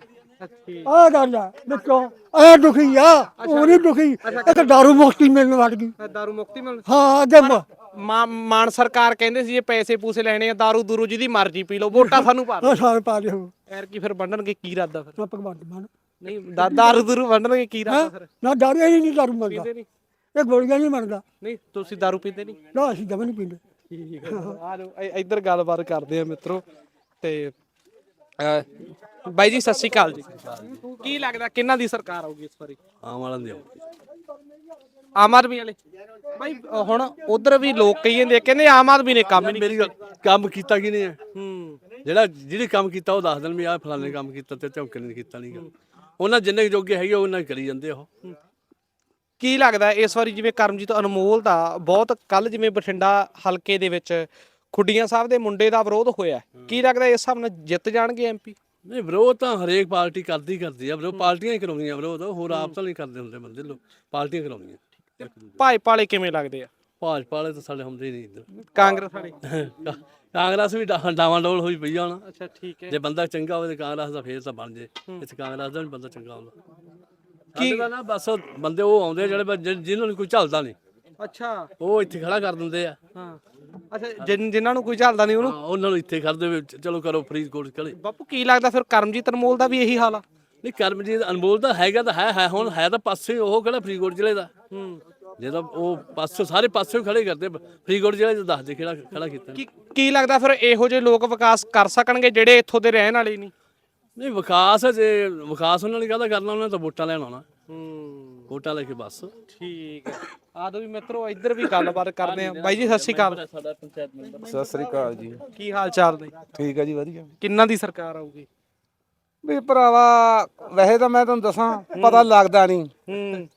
ਆ ਗੱਲ ਆ ਦੇਖੋ ਐ ਦੁਖੀ ਆ ਨਹੀਂ ਦੁਖੀ। ਇੱਕ ਦਾਰੂ ਮੁਕਤੀ ਮਿਲਣ ਲੱਗ ਗਈ। ਦਾਰੂ ਮੁਕਤੀ ਮਿਲ ਹਾਂ ਅੱਗੇ ਮ- ਮਾ- ਮਾਨ ਸਰਕਾਰ ਕਹਿੰਦੇ ਸੀ ਇਹ ਪੈਸੇ ਪੂਸੇ ਲੈਣੇ ਆ ਦਾਰੂ ਦੂਰੂ ਜਿਹਦੀ ਮਰਜ਼ੀ ਪੀ ਲਓ ਵੋਟਾਂ ਸਾਨੂੰ ਪਾ ਦਿਓ। ਉਹ ਸਾਰੇ ਪਾ ਦਿਓ। ਐਰ ਕੀ ਫਿਰ ਵੰਡਣਗੇ ਕੀ ਇਰਾਦਾ ਫਿਰ? ਨਾ ਭਗਵੰਤ ਮਾਨ ਨਹੀਂ ਦਾ- ਦਾਰੂ ਦੂਰੂ ਵੰਡਣਗੇ ਕੀ ਇਰਾਦਾ ਫਿਰ? ਨਾ ਦਾਰੂ ਹੀ ਨਹੀਂ ਦਾਰੂ ਮੰਗਦਾ ਪੀਂਦੇ ਨਹੀਂ। ਇਹ ਗੋਲੀਆਂ ਨਹੀਂ ਮੰਗਦਾ ਨਹੀਂ ਤੁਸੀਂ ਦਾਰੂ ਪੀਂਦੇ ਨਹੀਂ? ਨਾ ਅਸੀਂ ਜਮਨ ਨਹੀਂ ਪੀਂਦੇ। ਠੀਕ ਹੈ। ਆ ਜਾਓ ਇ- ਇੱਧਰ ਗੱਲਬਾਤ ਕਰਦੇ ਆ ਮਿੱਤਰੋ। ਤੇ ਅਹ, ਬਾਈ ਜੀ ਸਤਿ ਸ਼੍ਰੀ ਅਕਾਲ ਜੀ। ਕੀ ਲੱਗਦਾ ਕਿਹਨਾਂ ਦੀ ਸਰਕਾਰ ਆਊਗੀ ਇਸ ਵਾਰੀ? ਆਮ ਵਾਲਾਂ ਦੀ ਆਮ ਆਦਮੀ ਵਾਲੇ। ਬਾਈ ਅਹ, ਹੁਣ ਉਧਰ ਵੀ ਲੋਕ ਕਹੀ ਜਾਂਦੇ ਆ, ਕਹਿੰਦੇ ਆਮ ਆਦਮੀ ਨੇ ਕੰਮ ਹੀ ਨਹੀਂ ਮੇਰੀ ਗੱਲ ਕੰਮ ਕੀਤਾ ਕੀ ਨੇ ਹੂੰ। ਜਿਹੜਾ ਜਿਹਨੇ ਕੰਮ ਕੀਤਾ ਉਹ ਦੱਸ ਦੇਣ ਵੀ ਆਹ ਫਲਾਣੇ ਕੰਮ ਕੀਤਾ ਤੇ ਝੌਂਕੇ ਨੇ ਕੀਤਾ ਨਹੀਂਗਾ ਉਹਨਾਂ ਜਿੰਨੇ ਕੁ ਜੋਗੇ ਹੈਗੇ ਉਹਨਾਂ ਹੀ ਕਰੀ ਜਾਂਦੇ ਉਹ। ਕੀ ਲੱਗਦਾ ਇਸ ਵਾਰੀ ਜਿਵੇਂ ਕਰਮਜੀਤ ਅਨਮੋਲ ਦਾ ਬਹੁਤ ਕੱਲ ਜਿਵੇਂ ਬਠਿੰਡਾ ਹਲਕੇ ਦੇ ਵਿੱਚ ਖੁੱਡੀਆਂ ਸਾਹਿਬ ਦੇ ਮੁੰਡੇ ਦਾ ਵਿਰੋਧ ਹੋਇਆ ਕੀ ਲੱਗਦਾ ਇਸ ਹਿਸਾਬ ਨਾਲ ਜਿੱਤ ਜਾਣਗੇ ਐਮਪੀ ਨਹੀਂ ਵਿਰੋਧ ਤਾਂ ਹਰੇਕ ਪਾਰਟੀ ਕਰਦੀ ਕਰਦੀ ਆ ਵਿਰੋਧ ਪਾਰਟੀਆਂ ਹੀ ਕਰਾਉਂਦੀਆਂ ਵਿਰੋਧ ਹੋਰ ਆਪ ਤਾਂ ਨਹੀਂ ਕਰਦੇ ਹੁੰਦੇ ਬੰਦੇ ਲੋਕ ਪਾਰਟੀਆਂ ਕਰਾਉਂਦੀਆਂ। ਭਾਜਪਾ ਵਾਲੇ ਕਿਵੇਂ ਲੱਗਦੇ ਆ? ਭਾਜਪਾ ਵਾਲੇ ਤਾਂ ਸਾਡੇ ਹੁੰਦੇ ਨਹੀਂ ਇੱਧਰ। ਕਾਂਗਰਸ ਵਾਲੇ? ਕਾਂਗਰਸ ਵੀ ਡਾਵਾਂਡੋਲ ਹੋਈ ਪਈ ਆ ਹੁਣ। ਅੱਛਾ ਠੀਕ ਹੈ। ਜੇ ਬੰਦਾ ਚੰਗਾ ਹੋਵੇ ਤੇ ਕਾਂਗਰਸ ਦਾ ਫੇਰ ਤਾਂ ਬਣ ਜੇ। ਇੱਥੇ ਕਾਂਗਰਸ ਦਾ ਵੀ ਬੰਦਾ ਚੰਗਾ ਹੁੰਦਾ। ਕੀ? ਨਾ ਬਸ ਬੰਦੇ ਉਹ ਆਉਂਦੇ ਜਿਹੜੇ ਬ- ਜਿ- ਜਿਨ੍ਹਾਂ ਨੂੰ ਕੋਈ ਝੱਲਦਾ ਨਹੀਂ। ਅੱਛਾ। ਉਹ ਇੱਥੇ ਖੜਾ ਕਰ ਦਿੰਦੇ ਆ। ਹਾਂ। ਅੱਛਾ ਜਿਨ- ਜਿਨ੍ਹਾਂ ਨੂੰ ਕੋਈ ਚੱਲਦਾ ਨਹੀਂ ਉਹਨੂੰ? ਹਾਂ, ਉਹਨਾਂ ਨੂੰ ਇੱਥੇ ਕਰਦੇ ਵੀ ਚਲੋ ਕਰੋ ਫਰੀਦਕੋਟ ਚਲੇ ਬਾਪੂ ਕੀ ਲੱਗਦਾ ਫਿਰ ਕਰਮਜੀਤ ਅਨਮੋਲ ਦਾ ਵੀ ਇਹੀ ਹਾਲ ਆ? ਨਹੀਂ ਕਰਮਜੀਤ ਅਨਮੋਲ ਤਾਂ ਹੈਗਾ ਤਾਂ ਹੈ ਹੈ ਹੁਣ ਹੈ ਤਾਂ ਪਾਸੇ ਉਹ ਕਿਹੜਾ ਫਰੀਦਕੋਟ ਜ਼ਿਲ੍ਹੇ ਦਾ? ਹੂੰ। ਜੇ ਤਾਂ ਉਹ ਪਾਸੇ ਸਾਰੇ ਪਾਸੇ ਖੜੇ ਕਰਦੇ ਫਰੀਦਕੋਟ ਜ਼ਿਲ੍ਹੇ ਚ ਦੱਸ ਦੇ ਕਿਹੜਾ ਖੜਾ ਕੀਤਾ। ਕੀ ਕੀ ਲੱਗਦਾ ਫਿਰ ਇਹੋ ਜਿਹੇ ਲੋਕ ਵਿਕਾਸ ਕਰ ਸਕਣਗੇ ਜਿਹੜੇ ਇੱਥੋਂ ਦੇ ਰਹਿਣ ਵਾਲੇ ਨਹੀਂ? ਨਹੀਂ ਵਿਕਾਸ ਜੇ ਵਿਕਾਸ ਉਹਨਾਂ ਨੇ ਕਾਹਦਾ ਕਰਨਾ ਉਹਨਾਂ ਨੇ ਤਾਂ ਵੋਟਾਂ ਲੈਣ ਆਉਣਾ। ਹੂੰ। ਵੋਟਾਂ ਲੈ ਕੇ ਬਸ। ਠੀਕ ਹੈ। ਆਦੋ ਵੀ ਮਿੱਤਰੋ ਇੱਧਰ ਵੀ ਗੱਲਬਾਤ ਕਰਦੇ ਆ ਬਾਈ ਜੀ ਸਤਿ ਸ਼੍ਰੀ ਅਕਾਲ। ਸਾਡਾ ਪੰਚਾਇਤ ਮੈਂਬਰ ਸਤਿ ਸ੍ਰੀ ਅਕਾਲ ਜੀ। ਕੀ ਹਾਲ ਚਾਲ ਨੇ? ਠੀਕ ਹੈ ਜੀ ਵਧੀਆ। ਕਿੰਨਾਂ ਦੀ ਸਰਕਾਰ ਆਊਗੀ? ਵੀ ਭਰਾਵਾ ਵੈਸੇ ਤਾਂ ਮੈਂ ਤੁਹਾਨੂੰ ਦੱਸਾਂ ਪਤਾ ਲੱਗਦਾ ਨਹੀਂ। ਹੂੰ।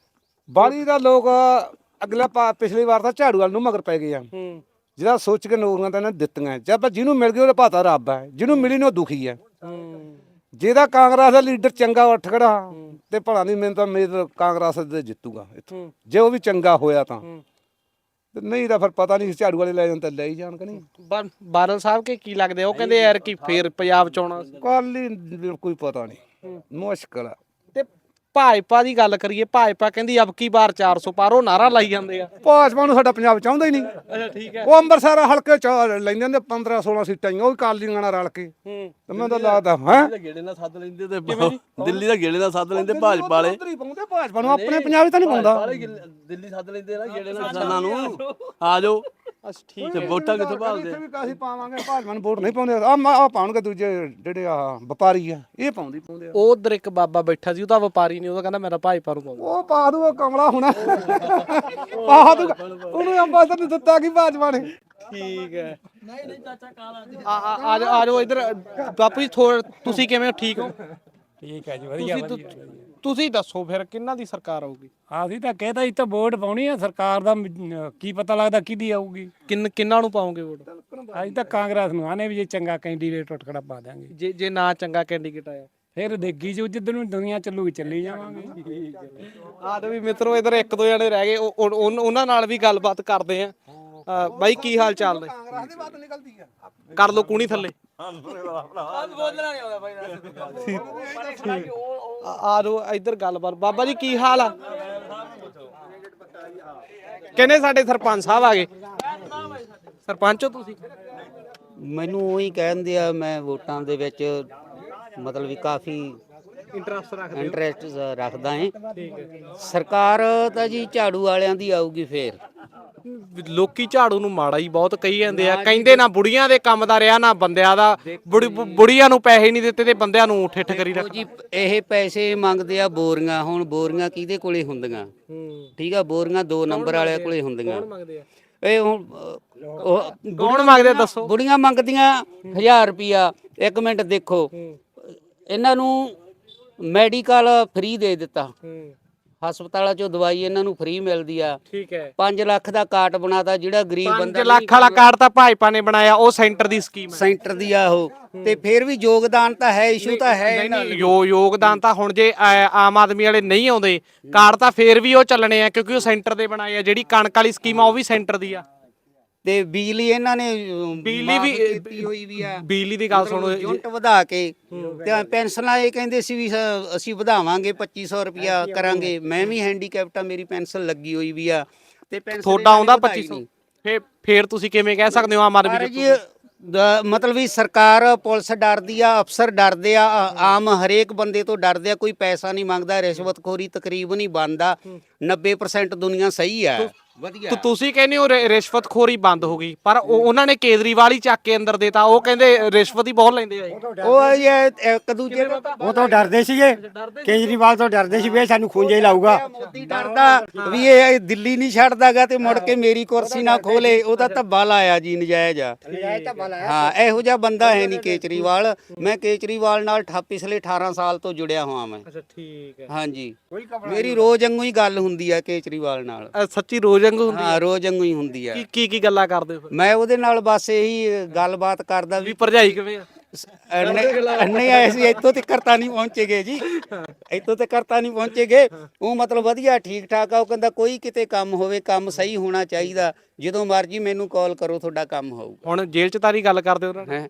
ਬਾਹਲੀ ਦਾ ਲੋਕ ਅਗਲਾ ਪਾ- ਪਿਛਲੀ ਵਾਰ ਤਾਂ ਝਾੜੂ ਵਾਲ ਨੂੰ ਮਗਰ ਪੈ ਗਏ ਆ। ਹੂੰ। ਜਿਹੜਾ ਸੋਚ ਕੇ ਨੌਕਰੀਆਂ ਤਾਂ ਇਹਨੇ ਦਿੱਤੀਆਂ। ਜੇ ਆਪਾਂ ਜਿਹਨੂੰ ਮਿਲ ਗਈ ਉਹਦਾ ਭਾਤਾ ਰੱਬ ਹੈ। ਜਿਹਨੂੰ ਮਿਲੀ ਉਹ ਦੁਖੀ ਹੈ। ਹੂੰ। ਜਿਹਦਾ ਕਾਂਗਰਸ ਦਾ ਲੀਡਰ ਚੰਗਾ ਉੱਠ ਖੜਾ ਤੇ ਭਲਾ ਨਹੀਂ ਮੈਨੂੰ ਤਾਂ ਮੇਰ ਕਾਂਗਰਸ ਦੇ ਜਿੱਤੂਗਾ ਇੱਥੋਂ। ਜੇ ਉਹ ਵੀ ਚੰਗਾ ਹੋਇਆ ਤਾਂ। ਤੇ ਨਹੀਂ ਤਾਂ ਫਿਰ ਪਤਾ ਨਹੀਂ ਝਾੜੂ ਵਾਲੇ ਲੈ ਤਾਂ ਲੈ ਹੀ ਜਾਣ ਕਿ ਨਹੀਂ। ਬਾਦਲ ਸਾਹਿਬ ਕੇ ਕੀ ਲੱਗਦੇ? ਉਹ ਕਹਿੰਦੇ ਯਾਰ ਕਿ ਫੇਰ ਪੰਜਾਬ ਚ ਆਉਣਾ। ਕੱਲ ਹੀ ਕੋਈ ਪਤਾ ਨਹੀਂ। ਮੁਸ਼ਕਲ ਆ। ਭਾਜਪਾ ਦੀ ਗੱਲ ਕਰੀਏ ਭਾਜਪਾ ਕਹਿੰਦੀ ਅਬ ਕੀ ਬਾਰ 400 ਪਾਰ ਉਹ ਨਾਰਾ ਲਾਈ ਜਾਂਦੇ ਆ। ਭਾਜਪਾ ਨੂੰ ਸਾਡਾ ਪੰਜਾਬ ਚਾਹੁੰਦਾ ਹੀ ਨਹੀਂ। ਅੱਛਾ ਠੀਕ ਹੈ। ਉਹ ਅੰਮ੍ਰਿਤਸਰ ਹਲਕੇ ਚ ਲੈਂਦੇ ਨੇ 15 16 ਸੀਟਾਂ ਹੀ ਉਹ ਕਾਲੀਆਂ ਨਾਲ ਰਲ ਕੇ। ਹੂੰ। ਤੇ ਮੈਨੂੰ ਤਾਂ ਲੱਗਦਾ ਹੈ? ਗੇੜੇ ਨਾਲ ਸੱਦ ਲੈਂਦੇ ਤੇ ਦਿੱਲੀ ਦਾ ਗੇੜੇ ਨਾਲ ਸੱਦ ਲੈਂਦੇ ਭਾਜਪਾ ਵਾਲੇ। ਉਧਰ ਹੀ ਪਾਉਂਦੇ ਭਾਜਪਾ ਨੂੰ ਆਪਣੇ ਪੰਜਾਬ ਤਾਂ ਨਹੀਂ ਪਾਉਂਦਾ। ਦਿੱਲੀ ਸੱਦ ਲੈਂਦੇ ਨਾ ਗੇੜੇ ਨਾਲ ਕਿਸਾਨਾਂ ਨੂੰ। ਆ ਜਾਓ। ਅੱਛਾ ਠੀਕ ਤੇ ਵੋਟਾਂ ਕਿੱਥੋਂ ਭਾਲਦੇ? ਇੱਥੇ ਵੀ ਅਸੀਂ ਪਾਵਾਂਗੇ ਭਾਜਪਾ ਨੂੰ ਵੋਟ ਨਹੀਂ ਪਾਉਂਦੇ। ਆ ਆ ਪਾਉਣਗੇ ਦੂਜੇ ਜਿਹੜੇ ਆ ਵਪਾਰੀ ਆ ਇਹ ਪਾਉਂਦੀ ਪਾਉਂਦੇ ਆ। ਉਧਰ ਇੱਕ ਬਾਬਾ ਬੈਠਾ ਸੀ ਉਹ ਤਾਂ ਵਪਾਰੀ ਨਹੀਂ ਉਹ ਤਾਂ ਕਹਿੰਦਾ ਮੇਰਾ ਭਾਈਪਾ ਨੂੰ ਪਾਉਂਦਾ। ਉਹ ਪਾ ਦੂ ਉਹ ਕਮਲਾ ਹੋਣਾ। ਪਾ ਦੂ ਉਹਨੂੰ ਅੰਬਾਸਡਰ ਨੂੰ ਦਿੱਤਾ ਕੀ ਭਾਜਪਾ ਨੇ। ਠੀਕ ਹੈ। ਨਹੀਂ ਨਹੀਂ ਚਾਚਾ ਕਾਲਾ ਆ ਆ ਆ ਜਾਓ- ਆ ਜਾਓ ਇੱਧਰ। ਬਾਪੂ ਜੀ ਥੋੜ ਤੁਸੀਂ ਕਿਵੇਂ ਹੋ? ਠੀਕ ਹੋ? ਠੀਕ ਹੈ ਜੀ ਵਧੀਆ ਤੁ- ਤੁਸੀਂ ਦੱਸੋ ਫਿਰ ਕਿਹਨਾਂ ਦੀ ਸਰਕਾਰ ਆਊਗੀ? ਅਸੀਂ ਤਾਂ ਕਹਿੰਦਾ ਇਹ ਤਾਂ ਵੋਟ ਪਾਉਣੀ ਆ ਸਰਕਾਰ ਦਾ ਮ- ਕੀ ਪਤਾ ਲੱਗਦਾ ਕਿਹਦੀ ਆਊਗੀ। ਕਿੰਨ ਕਿੰਨਾਂ ਨੂੰ ਪਾਓਗੇ ਵੋਟ? ਅਸੀਂ ਤਾਂ ਕਾਂਗਰਸ ਨੂੰ ਆਨੇ ਵੀ ਜੇ ਚੰਗਾ ਕੈਂਡੀਡੇਟ ਟੁੱਟਕੜਾ ਪਾ ਦਾਂਗੇ ਜੇ ਜੇ ਨਾ ਚੰਗਾ ਕੈਂਡੀਡੇਟ ਆਇਆ। ਫਿਰ ਦੇਖੀ ਜੋ ਜਿੱਦਣ ਨੂੰ ਦੁਨੀਆ ਚੱਲੂਗੀ ਚੱਲੀ ਜਾਵਾਂਗੇ। ਆ ਤੇ ਵੀ ਮਿੱਤਰੋ ਇਧਰ ਇੱਕ ਦੋ ਜਣੇ ਰਹਿ ਗਏ ਉਹ- ਉਹਨਾਂ ਨਾਲ ਵੀ ਗੱਲਬਾਤ ਕਰਦੇ ਆ। ਅ, ਬਾਈ ਕੀ ਹਾਲ ਚਾਲ ਨੇ? ਕਰ ਲੋ ਕੂਣੀ ਥੱਲੇ। ਆ- ਆ ਰੋ ਇਧਰ ਗੱਲਬਾਤ। ਬਾਬਾ ਜੀ ਕੀ ਹਾਲ ਆ? ਕਹਿੰਦੇ ਸਾਡੇ ਸਰਪੰਚ ਸਾਹਿਬ ਆ ਗਏ? ਸਰਪੰਚ ਹੋ ਤੁਸੀਂ? ਮੈਨੂੰ ਉਹੀ ਕਹਿੰਦੇ ਆ ਮੈਂ ਵੋਟਾਂ ਦੇ ਵਿੱਚ ਮਤਲਬ ਵੀ ਕਾਫੀ ਇੰਟਰਸਟ ਇੰਟਰਸਟ ਰੱਖਦਾ ਹਾਂ। ਸਰਕਾਰ ਤਾਂ ਜੀ ਝਾੜੂ ਵਾਲਿਆਂ ਦੀ ਆਊਗੀ ਫੇਰ। ਲੋਕੀ ਝਾੜੂ ਨੂੰ ਮਾੜਾ ਹੀ ਬਹੁਤ ਕਹੀ ਜਾਂਦੇ ਆ। ਕਹਿੰਦੇ ਨਾ ਬੁੜੀਆਂ ਦੇ ਕੰਮ ਦਾ ਰਿਹਾ ਨਾ ਬੰਦਿਆਂ ਦਾ। ਬੁੜੀ- ਬੁੜੀਆਂ ਨੂੰ ਪੈਸੇ ਨਹੀਂ ਦਿੱਤੇ ਤੇ ਬੰਦਿਆਂ ਨੂੰ ਠਿੱਠ ਕਰੀ ਦੇਖੋ ਰੱਖ ਜੀ ਇਹ ਪੈਸੇ ਮੰਗਦੇ ਆ ਬੋਰੀਆਂ ਹੁਣ ਬੋਰੀਆਂ ਕਿਹਦੇ ਕੋਲੇ ਹੁੰਦੀਆਂ? ਠੀਕ ਆ ਬੋਰੀਆਂ ਦੋ ਨੰਬਰ ਵਾਲਿਆਂ ਕੋਲੇ ਹੁੰਦੀਆਂ। ਮੰਗਦੇ ਆ? ਇਹ ਹੁਣ ਅਹ, ਉਹ ਕੌਣ ਮੰਗਦੇ ਆ ਦੱਸੋ। ਬੁੜੀਆਂ ਮੰਗਦੀਆਂ 1000 ਰੁਪਿਆ ਇੱਕ ਮਿੰਟ ਦੇਖੋ। ਇਹਨਾਂ ਨੂੰ ਮੈਡੀਕਲ ਫ੍ਰੀ ਦੇ ਦਿੱਤਾ। ਹੂੰ। ਹਸਪਤਾਲਾਂ ਚੋਂ ਦਵਾਈ ਇਹਨਾਂ ਨੂੰ ਫ੍ਰੀ ਮਿਲਦੀ ਆ। ਠੀਕ ਹੈ। 5 ਲੱਖ ਦਾ ਕਾਰਡ ਬਣਾਤਾ ਜਿਹੜਾ ਗਰੀਬ 5 ਬੰਦਾ ਲੱਖ ਵਾਲਾ ਕਾਰਡ ਤਾਂ ਭਾਜਪਾ ਨੇ ਬਣਾਇਆ ਉਹ ਸੈਂਟਰ ਦੀ ਸਕੀਮ ਹੈ। ਸੈਂਟਰ ਦੀ ਆ ਉਹ। ਤੇ ਫਿਰ ਵੀ ਯੋਗਦਾਨ ਤਾਂ ਹੈ ਇਸ਼ੂ ਤਾਂ ਹੈ ਨਹੀਂ ਇਹਨਾਂ ਨਹੀਂ ਯੋ ਯੋਗਦਾਨ ਤਾਂ ਹੁਣ ਜੇ ਆ- ਆਮ ਆਦਮੀ ਵਾਲੇ ਨਹੀਂ ਆਉਂਦੇ ਕਾਰਡ ਤਾਂ ਫੇਰ ਵੀ ਉਹ ਚੱਲਣੇ ਆ ਕਿਉਂਕਿ ਉਹ ਸੈਂਟਰ ਦੇ ਬਣਾਏ ਆ ਜਿਹੜੀ ਕਣਕ ਵਾਲੀ ਸਕੀਮ ਆ ਉਹ ਵੀ ਸੈਂਟਰ ਦੀ ਆ। ਤੇ ਬਿਜਲੀ ਇਹਨਾਂ ਨੇ ਅਮ, ਬਿਜਲੀ ਮਾਫ਼ ਵੀ ਕੀਤੀ ਹੋਈ ਵੀ ਆ। ਬਿਜਲੀ ਦੀ ਗੱਲ ਸੁਣੋ ਯੂਨਿਟ ਵਧਾ ਕੇ। ਤੇ ਪੈਨਸ਼ਨਾਂ ਇਹ ਕਹਿੰਦੇ ਸੀ ਵੀ ਸ- ਅਸੀਂ ਵਧਾਵਾਂਗੇ 2500 ਰੁਪਿਆ ਕਰਾਂਗੇ। ਮੈਂ ਵੀ ਹੈਂਡੀਕੈਪਟ ਆ ਮੇਰੀ ਪੈਨਸ਼ਨ ਲੱਗੀ ਹੋਈ ਵੀ ਆ। ਤੇ ਪੈਨਸ਼ਨ ਇਹਨਾਂ ਨੇ ਆਉਂਦਾ ਵਧਾਈ 2500 ਨਹੀਂ। ਫੇਰ ਫੇਰ ਤੁਸੀਂ ਕਿਵੇਂ ਕਹਿ ਸਕਦੇ ਹੋ ਆਮ ਆਦਮੀ ਪਰ ਦੀ ਜੀ ਦ- ਮਤਲਬ ਵੀ ਸਰਕਾਰ ਪੁਲਿਸ ਡਰਦੀ ਆ ਅਫਸਰ ਡਰਦੇ ਆ ਆ- ਆਮ ਹਰੇਕ ਬੰਦੇ ਤੋਂ ਡਰਦੇ ਆ ਕੋਈ ਪੈਸਾ ਨਹੀਂ ਮੰਗਦਾ ਰਿਸ਼ਵਤਖੋਰੀ ਤਕਰੀਬਨ ਹੀ। ਬੰਦ ਆ 90% ਦੁਨੀਆ ਸਹੀ ਆ। ਵਧੀਆ। ਤੁ- ਤੁਸੀਂ ਕਹਿੰਦੇ ਹੋ ਰਿ- ਰਿਸ਼ਵਤਖੋਰੀ ਬੰਦ ਹੋ ਗਈ ਪਰ ਉਹ- ਉਹਨਾਂ ਨੇ ਕੇਜਰੀਵਾਲ ਹੀ ਚੱਕ ਕੇ ਅੰਦਰ ਦੇਤਾ। ਉਹ ਕਹਿੰਦੇ ਰਿਸ਼ਵਤ ਹੀ ਬਹੁਤ ਲੈਂਦੇ ਆ ਇਹ। ਉਹ ਇਹ ਇੱਕ ਦੂਜੇ ਦਾ ਉਹ ਤਾਂ ਡਰਦੇ ਸੀਗੇ। ਕੇਜਰੀਵਾਲ ਤੋਂ ਡਰਦੇ ਸੀ ਵੀ ਇਹ ਸਾਨੂੰ ਖੂੰਜੇ ਲਾਊਗਾ। ਮੋਦੀ ਡਰਦਾ ਵੀ ਇਹ ਦਿੱਲੀ ਨਹੀਂ ਛੱਡਦਾਗਾ ਤੇ ਮੁੜ ਕੇ ਮੇਰੀ ਕੁਰਸੀ ਨਾ ਖੋਲੇ। ਉਹਦਾ ਧੱਬਾ ਲਾਇਆ ਜੀ ਨਜਾਇਜ਼ ਆ। ਹਾਂ ਇਹੋ ਜਿਹਾ ਬੰਦਾ ਹੈ ਨਹੀਂ ਕੇਜਰੀਵਾਲ। ਮੈਂ ਕੇਜਰੀਵਾਲ ਨਾਲ ਠਾ ਪਿਛਲੇ 18 ਸਾਲ ਤੋਂ ਜੁੜਿਆ ਹੋਇਆ ਮੈਂ। ਅੱਛਾ ਠੀਕ ਹੈ। ਹਾਂਜੀ। ਮੇਰੀ ਰੋਜ਼ ਵਾਂਗੂ ਹੀ ਗੱਲ ਹੁੰਦੀ ਆ ਕੇਜਰੀਵਾਲ ਨਾਲ। ਅ, ਸੱਚੀ ਰੋਜ਼ ਵਾਂਗੂ ਹੁੰਦੀ ਹਾਂ ਰੋਜ਼ ਵਾਂਗੂ ਹੀ ਹੁੰਦੀ ਆ। ਕੀ ਕੀ ਕੀ ਗੱਲਾਂ ਕਰਦੇ ਹੋ ਫਿਰ? ਮੈਂ ਉਹਦੇ ਨਾਲ ਬਸ ਇਹੀ ਗੱਲਬਾਤ ਕਰਦਾ ਵੀ ਵੀ ਭਰਜਾਈ ਕਿਵੇਂ ਆ? ਨਹੀਂ ਨਹੀਂ ਅਸੀਂ ਇੱਥੋਂ ਤੱਕ ਤਾਂ ਨਹੀਂ ਪਹੁੰਚੇਗੇ ਜੀ। ਇੱਥੋਂ ਤੱਕ ਤਾਂ ਨਹੀਂ ਪਹੁੰਚੇਗੇ ਉਹ ਮਤਲਬ ਵਧੀਆ ਠੀਕ ਠਾਕ ਆ ਉਹ ਕਹਿੰਦਾ ਕੋਈ ਕਿਤੇ ਕੰਮ ਹੋਵੇ ਕੰਮ ਸਹੀ ਹੋਣਾ ਚਾਹੀਦਾ। ਜਦੋਂ ਮਰਜ਼ੀ ਮੈਨੂੰ ਕਾਲ ਕਰੋ ਤੁਹਾਡਾ ਕੰਮ ਹੋਊਗਾ। ਹੁਣ ਜੇਲ੍ਹ ਚ ਤਾਂ ਨਹੀਂ ਗੱਲ ਕਰਦੇ ਉਹਨਾਂ ਨਾਲ ਹੈ?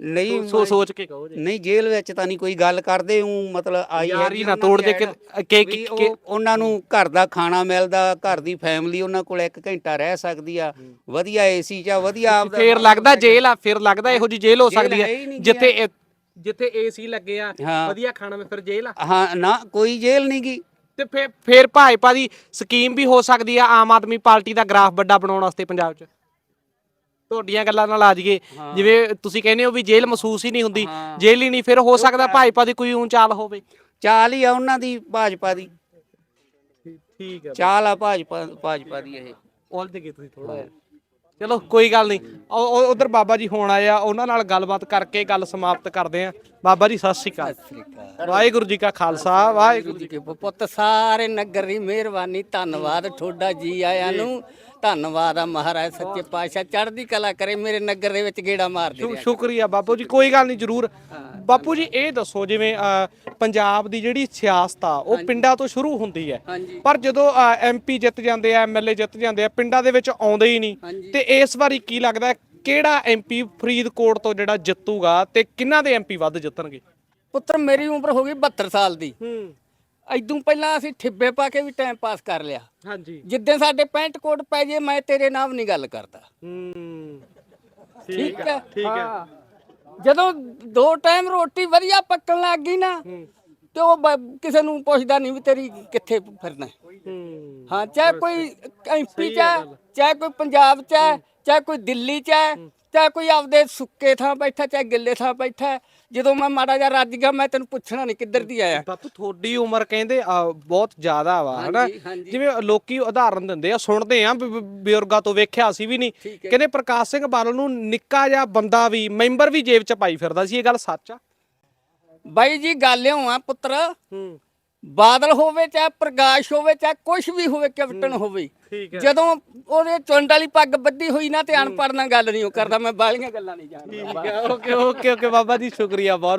ਨਹੀਂ ਸੋ ਸੋਚ ਕੇ ਕਹੋ ਜੀ। ਨਹੀਂ ਜੇਲ੍ਹ ਵਿੱਚ ਤਾਂ ਨਹੀਂ ਕੋਈ ਗੱਲ ਕਰਦੇ ਉਹ ਮਤਲਬ ਆਈ ਯਾਰੀ ਨਾ ਤੋੜ ਦੀ ਕੇ। ਕਿ ਕਿ ਉਹ- ਉਹਨਾਂ ਨੂੰ ਘਰ ਦਾ ਖਾਣਾ ਮਿਲਦਾ ਘਰ ਦੀ ਫੈਮਿਲੀ ਉਹਨਾਂ ਕੋਲ ਇੱਕ ਘੰਟਾ ਰਹਿ ਸਕਦੀ ਆ। ਵਧੀਆ ਏਸੀ ਚ ਆ, ਵਧੀਆ ਆਪਦਾ ਫੇਰ ਲੱਗਦਾ ਜੇਲ੍ਹ ਆ ਫਿਰ ਲੱਗਦਾ ਇਹੋ ਜੀ ਜੇਲ੍ਹ ਹੋ ਸਕਦੀ ਹੈ ਹੈ ਹੀ ਨਹੀਂ ਜਿੱਥੇ ਜਿੱਥੇ ਏਸੀ ਲੱਗੇ ਆ ਹਾਂ। ਵਧੀਆ ਖਾਣਾ ਮੈਂ ਫਿਰ ਜੇਲ੍ਹ ਆ। ਹਾਂ ਨਾ ਕੋਈ ਜੇਲ੍ਹ ਨਹੀਂ ਗੀ। ਤੇ ਫਿਰ ਫਿਰ ਭਾਜਪਾ ਦੀ ਸਕੀਮ ਵੀ ਹੋ ਸਕਦੀ ਆ ਆਮ ਆਦਮੀ ਪਾਰਟੀ ਦਾ ਗ੍ਰਾਫ ਵੱਡਾ ਬਣਾਉਣ ਵਾਸਤੇ ਪੰਜਾਬ 'ਚ। ਤੁਹਾਡੀਆਂ ਗੱਲਾਂ ਨਾਲ ਆ ਜਾਈਏ। ਜਿਵੇਂ ਤੁਸੀਂ ਕਹਿੰਦੇ ਹੋ ਵੀ ਜੇਲ੍ਹ ਮਹਿਸੂਸ ਹੀ ਨਹੀਂ ਹੁੰਦੀ। ਜੇਲ੍ਹ ਹੀ ਨਹੀਂ ਫਿਰ ਹੋ ਸਕਦਾ ਭਾਜਪਾ ਦੀ ਕੋਈ ਊਂਚਾਲ ਹੋਵੇ। ਚਾਲ ਹੀ ਆ ਉਹਨਾਂ ਦੀ ਭਾਜਪਾ ਦੀ। ਠੀਕ ਹੈ ਚਾਲ ਆ ਭਾਜਪਾ ਭਾਜਪਾ ਦੀ ਇਹ। ਉਲਝ ਗਏ ਤੁਸੀਂ ਥੋੜਾ ਚਲੋ ਕੋਈ ਗੱਲ ਨਹੀਂ। ਉਧਰ ਬਾਬਾ ਜੀ ਹੋਣ ਆਏ ਆ ਉਹਨਾਂ ਨਾਲ ਗੱਲਬਾਤ ਕਰਕੇ ਗੱਲ ਸਮਾਪਤ ਕਰਦੇ ਆ। ਬਾਬਾ ਜੀ ਸਤਿ ਸ਼੍ਰੀ ਅਕਾਲ। ਵਾਹਿਗੁਰੂ ਜੀ ਕਾ ਖਾਲਸਾ ਵਾਹਿਗੁਰੂ ਜੀ ਕੇ ਪੁੱਤ ਸਾਰੇ ਨਗਰ ਦੀ ਮਿਹਰਬਾਨੀ ਧੰਨਵਾਦ। ਤੁਹਾਡਾ ਜੀ ਆਇਆਂ ਨੂੰ। ਧੰਨਵਾਦ ਆ ਮਹਾਰਾਜ ਸੱਚੇ ਪਾਤਸ਼ਾਹ। ਚੜ੍ਹਦੀ ਕਲਾ ਕਰੇ ਮੇਰੇ ਨਗਰ ਦੇ ਵਿੱਚ ਗੇੜਾ ਮਾਰਦੇ ਸ਼ੁ- ਰਿਹਾ। ਸ਼ੁਕਰੀਆ ਬਾਪੂ ਜੀ ਕੋਈ ਗੱਲ ਨਹੀਂ ਜਰੂਰ। ਬਾਪੂ ਜੀ ਇਹ ਦੱਸੋ ਜਿਵੇਂ ਅ, ਪੰਜਾਬ ਦੀ ਜਿਹੜੀ ਸਿਆਸਤ ਆ ਉਹ ਪਿੰਡਾਂ ਤੋਂ ਸ਼ੁਰੂ ਹੁੰਦੀ ਹੈ। ਹਾਂਜੀ। ਪਰ ਜਦੋਂ ਐਮਪੀ ਜਿੱਤ ਜਾਂਦੇ ਆ ਐਮਐਲਏ ਜਿੱਤ ਜਾਂਦੇ ਆ ਪਿੰਡਾਂ ਦੇ ਵਿੱਚ ਆਉਂਦੇ ਹੀ ਨਹੀਂ। ਹਾਂਜੀ। ਤੇ ਇਸ ਵਾਰੀ ਕੀ ਲੱਗਦਾ ਹੈ, ਕਿਹੜਾ ਐਮਪੀ ਫਰੀਦਕੋਟ ਤੋਂ ਜਿਹੜਾ ਜਿੱਤੂਗਾ ਤੇ ਕਿਹਨਾਂ ਦੇ ਐਮਪੀ ਵੱਧ ਜਿੱਤਣਗੇ? ਪੁੱਤਰ ਮੇਰੀ ਉਮਰ ਹੋ ਗਈ 72 ਸਾਲ ਦੀ। ਹੂੰ। ਐਦੋਂ ਪਹਿਲਾਂ ਅਸੀਂ ਠਿੱਬੇ ਪਾ ਕੇ ਵੀ ਟਾਈਮ ਪਾਸ ਕਰ ਲਿਆ। ਹਾਂਜੀ। ਜਿੱਦਾਂ ਸਾਡੇ ਪੈਂਟ ਕੋਟ ਪੈ ਜੇ ਮੈਂ ਤੇਰੇ ਨਾਲ ਨਹੀਂ ਗੱਲ ਕਰਦਾ। ਹੂੰ। ਠੀਕ ਹੈ ਠੀਕ ਹੈ। ਜਦੋਂ ਦੋ ਟਾਈਮ ਰੋਟੀ ਵਧੀਆ ਪੱਕਣ ਲੱਗ ਗਈ ਨਾ ਤੇ ਉਹ ਕਿਸੇ ਨੂੰ ਪੁੱਛਦਾ ਨਹੀਂ ਵੀ ਤੇਰੀ ਕਿੱਥੇ ਫਿਰਨਾ ਹੈ। ਚਾਹੇ ਕੋਈ ਐਮਪੀ ਚ ਹੈ, ਚਾਹੇ ਕੋਈ ਪੰਜਾਬ ਚ ਹੈ, ਚਾਹੇ ਕੋਈ ਦਿੱਲੀ ਚ ਹੈ, ਚਾਹੇ ਕੋਈ ਆਪਦੇ ਸੁੱਕੇ ਥਾਂ ਬੈਠਾ ਚਾਹੇ ਗਿੱਲੇ ਥਾਂ ਬੈਠਾ। ਜਦੋਂ ਮੈਂ ਮਾੜਾ ਜਿਹਾ ਰੱਜ ਗਿਆ ਮੈਂ ਤੈਨੂੰ ਪੁੱਛਣਾ ਨਹੀਂ ਕਿੱਧਰ ਦੀ ਆਇਆ ਬਾਪੂ ਤੁਹਾਡੀ ਉਮਰ ਕਹਿੰਦੇ ਆ, ਬਹੁਤ ਜ਼ਿਆਦਾ ਵਾ ਹਨਾ ਹਾਂਜੀ, ਹਾਂਜੀ। ਜਿਵੇਂ ਲੋਕੀ ਉਦਾਹਰਨ ਦਿੰਦੇ ਆ ਸੁਣਦੇ ਆ ਬ- ਬ- ਬਜ਼ੁਰਗਾਂ ਤੋਂ ਵੇਖਿਆ ਸੀ ਵੀ ਨਹੀਂ ਠੀਕ ਹੈ। ਕਹਿੰਦੇ ਪ੍ਰਕਾਸ਼ ਸਿੰਘ ਬਾਦਲ ਨੂੰ ਨਿੱਕਾ ਜਿਹਾ ਬੰਦਾ ਵੀ ਮੈਂਬਰ ਵੀ ਜੇਬ 'ਚ ਪਾਈ ਫਿਰਦਾ ਸੀ ਇਹ ਗੱਲ ਸੱਚ ਆ ਬਾਈ ਜੀ ਗੱਲ ਇਉਂ ਆ ਪੁੱਤਰ ਹੂੰ ਬਾਦਲ ਹੋਵੇ ਚਾਹੇ ਪ੍ਰਕਾਸ਼ ਹੋਵੇ ਚਾਹੇ ਕੁਝ ਵੀ ਹੋਵੇ ਕੈਪਟਨ ਹੋਵੇ ਜਦੋਂ ਉਹਦੇ ਚੁੰਡ ਵਾਲੀ ਪੱਗ ਬੱਧੀ ਹੋਈ ਨਾ ਤੇ ਅਨਪੜ੍ਹ ਨਾਲ ਗੱਲ ਨਹੀਂ ਉਹ ਕਰਦਾ ਮੈਂ ਬਾਲੀਆਂ ਗੱਲਾਂ ਨਹੀਂ ਜਾਣਦਾ। Okay okay okay Baba ji ਸ਼ੁਕਰੀਆ ਬਹੁਤ।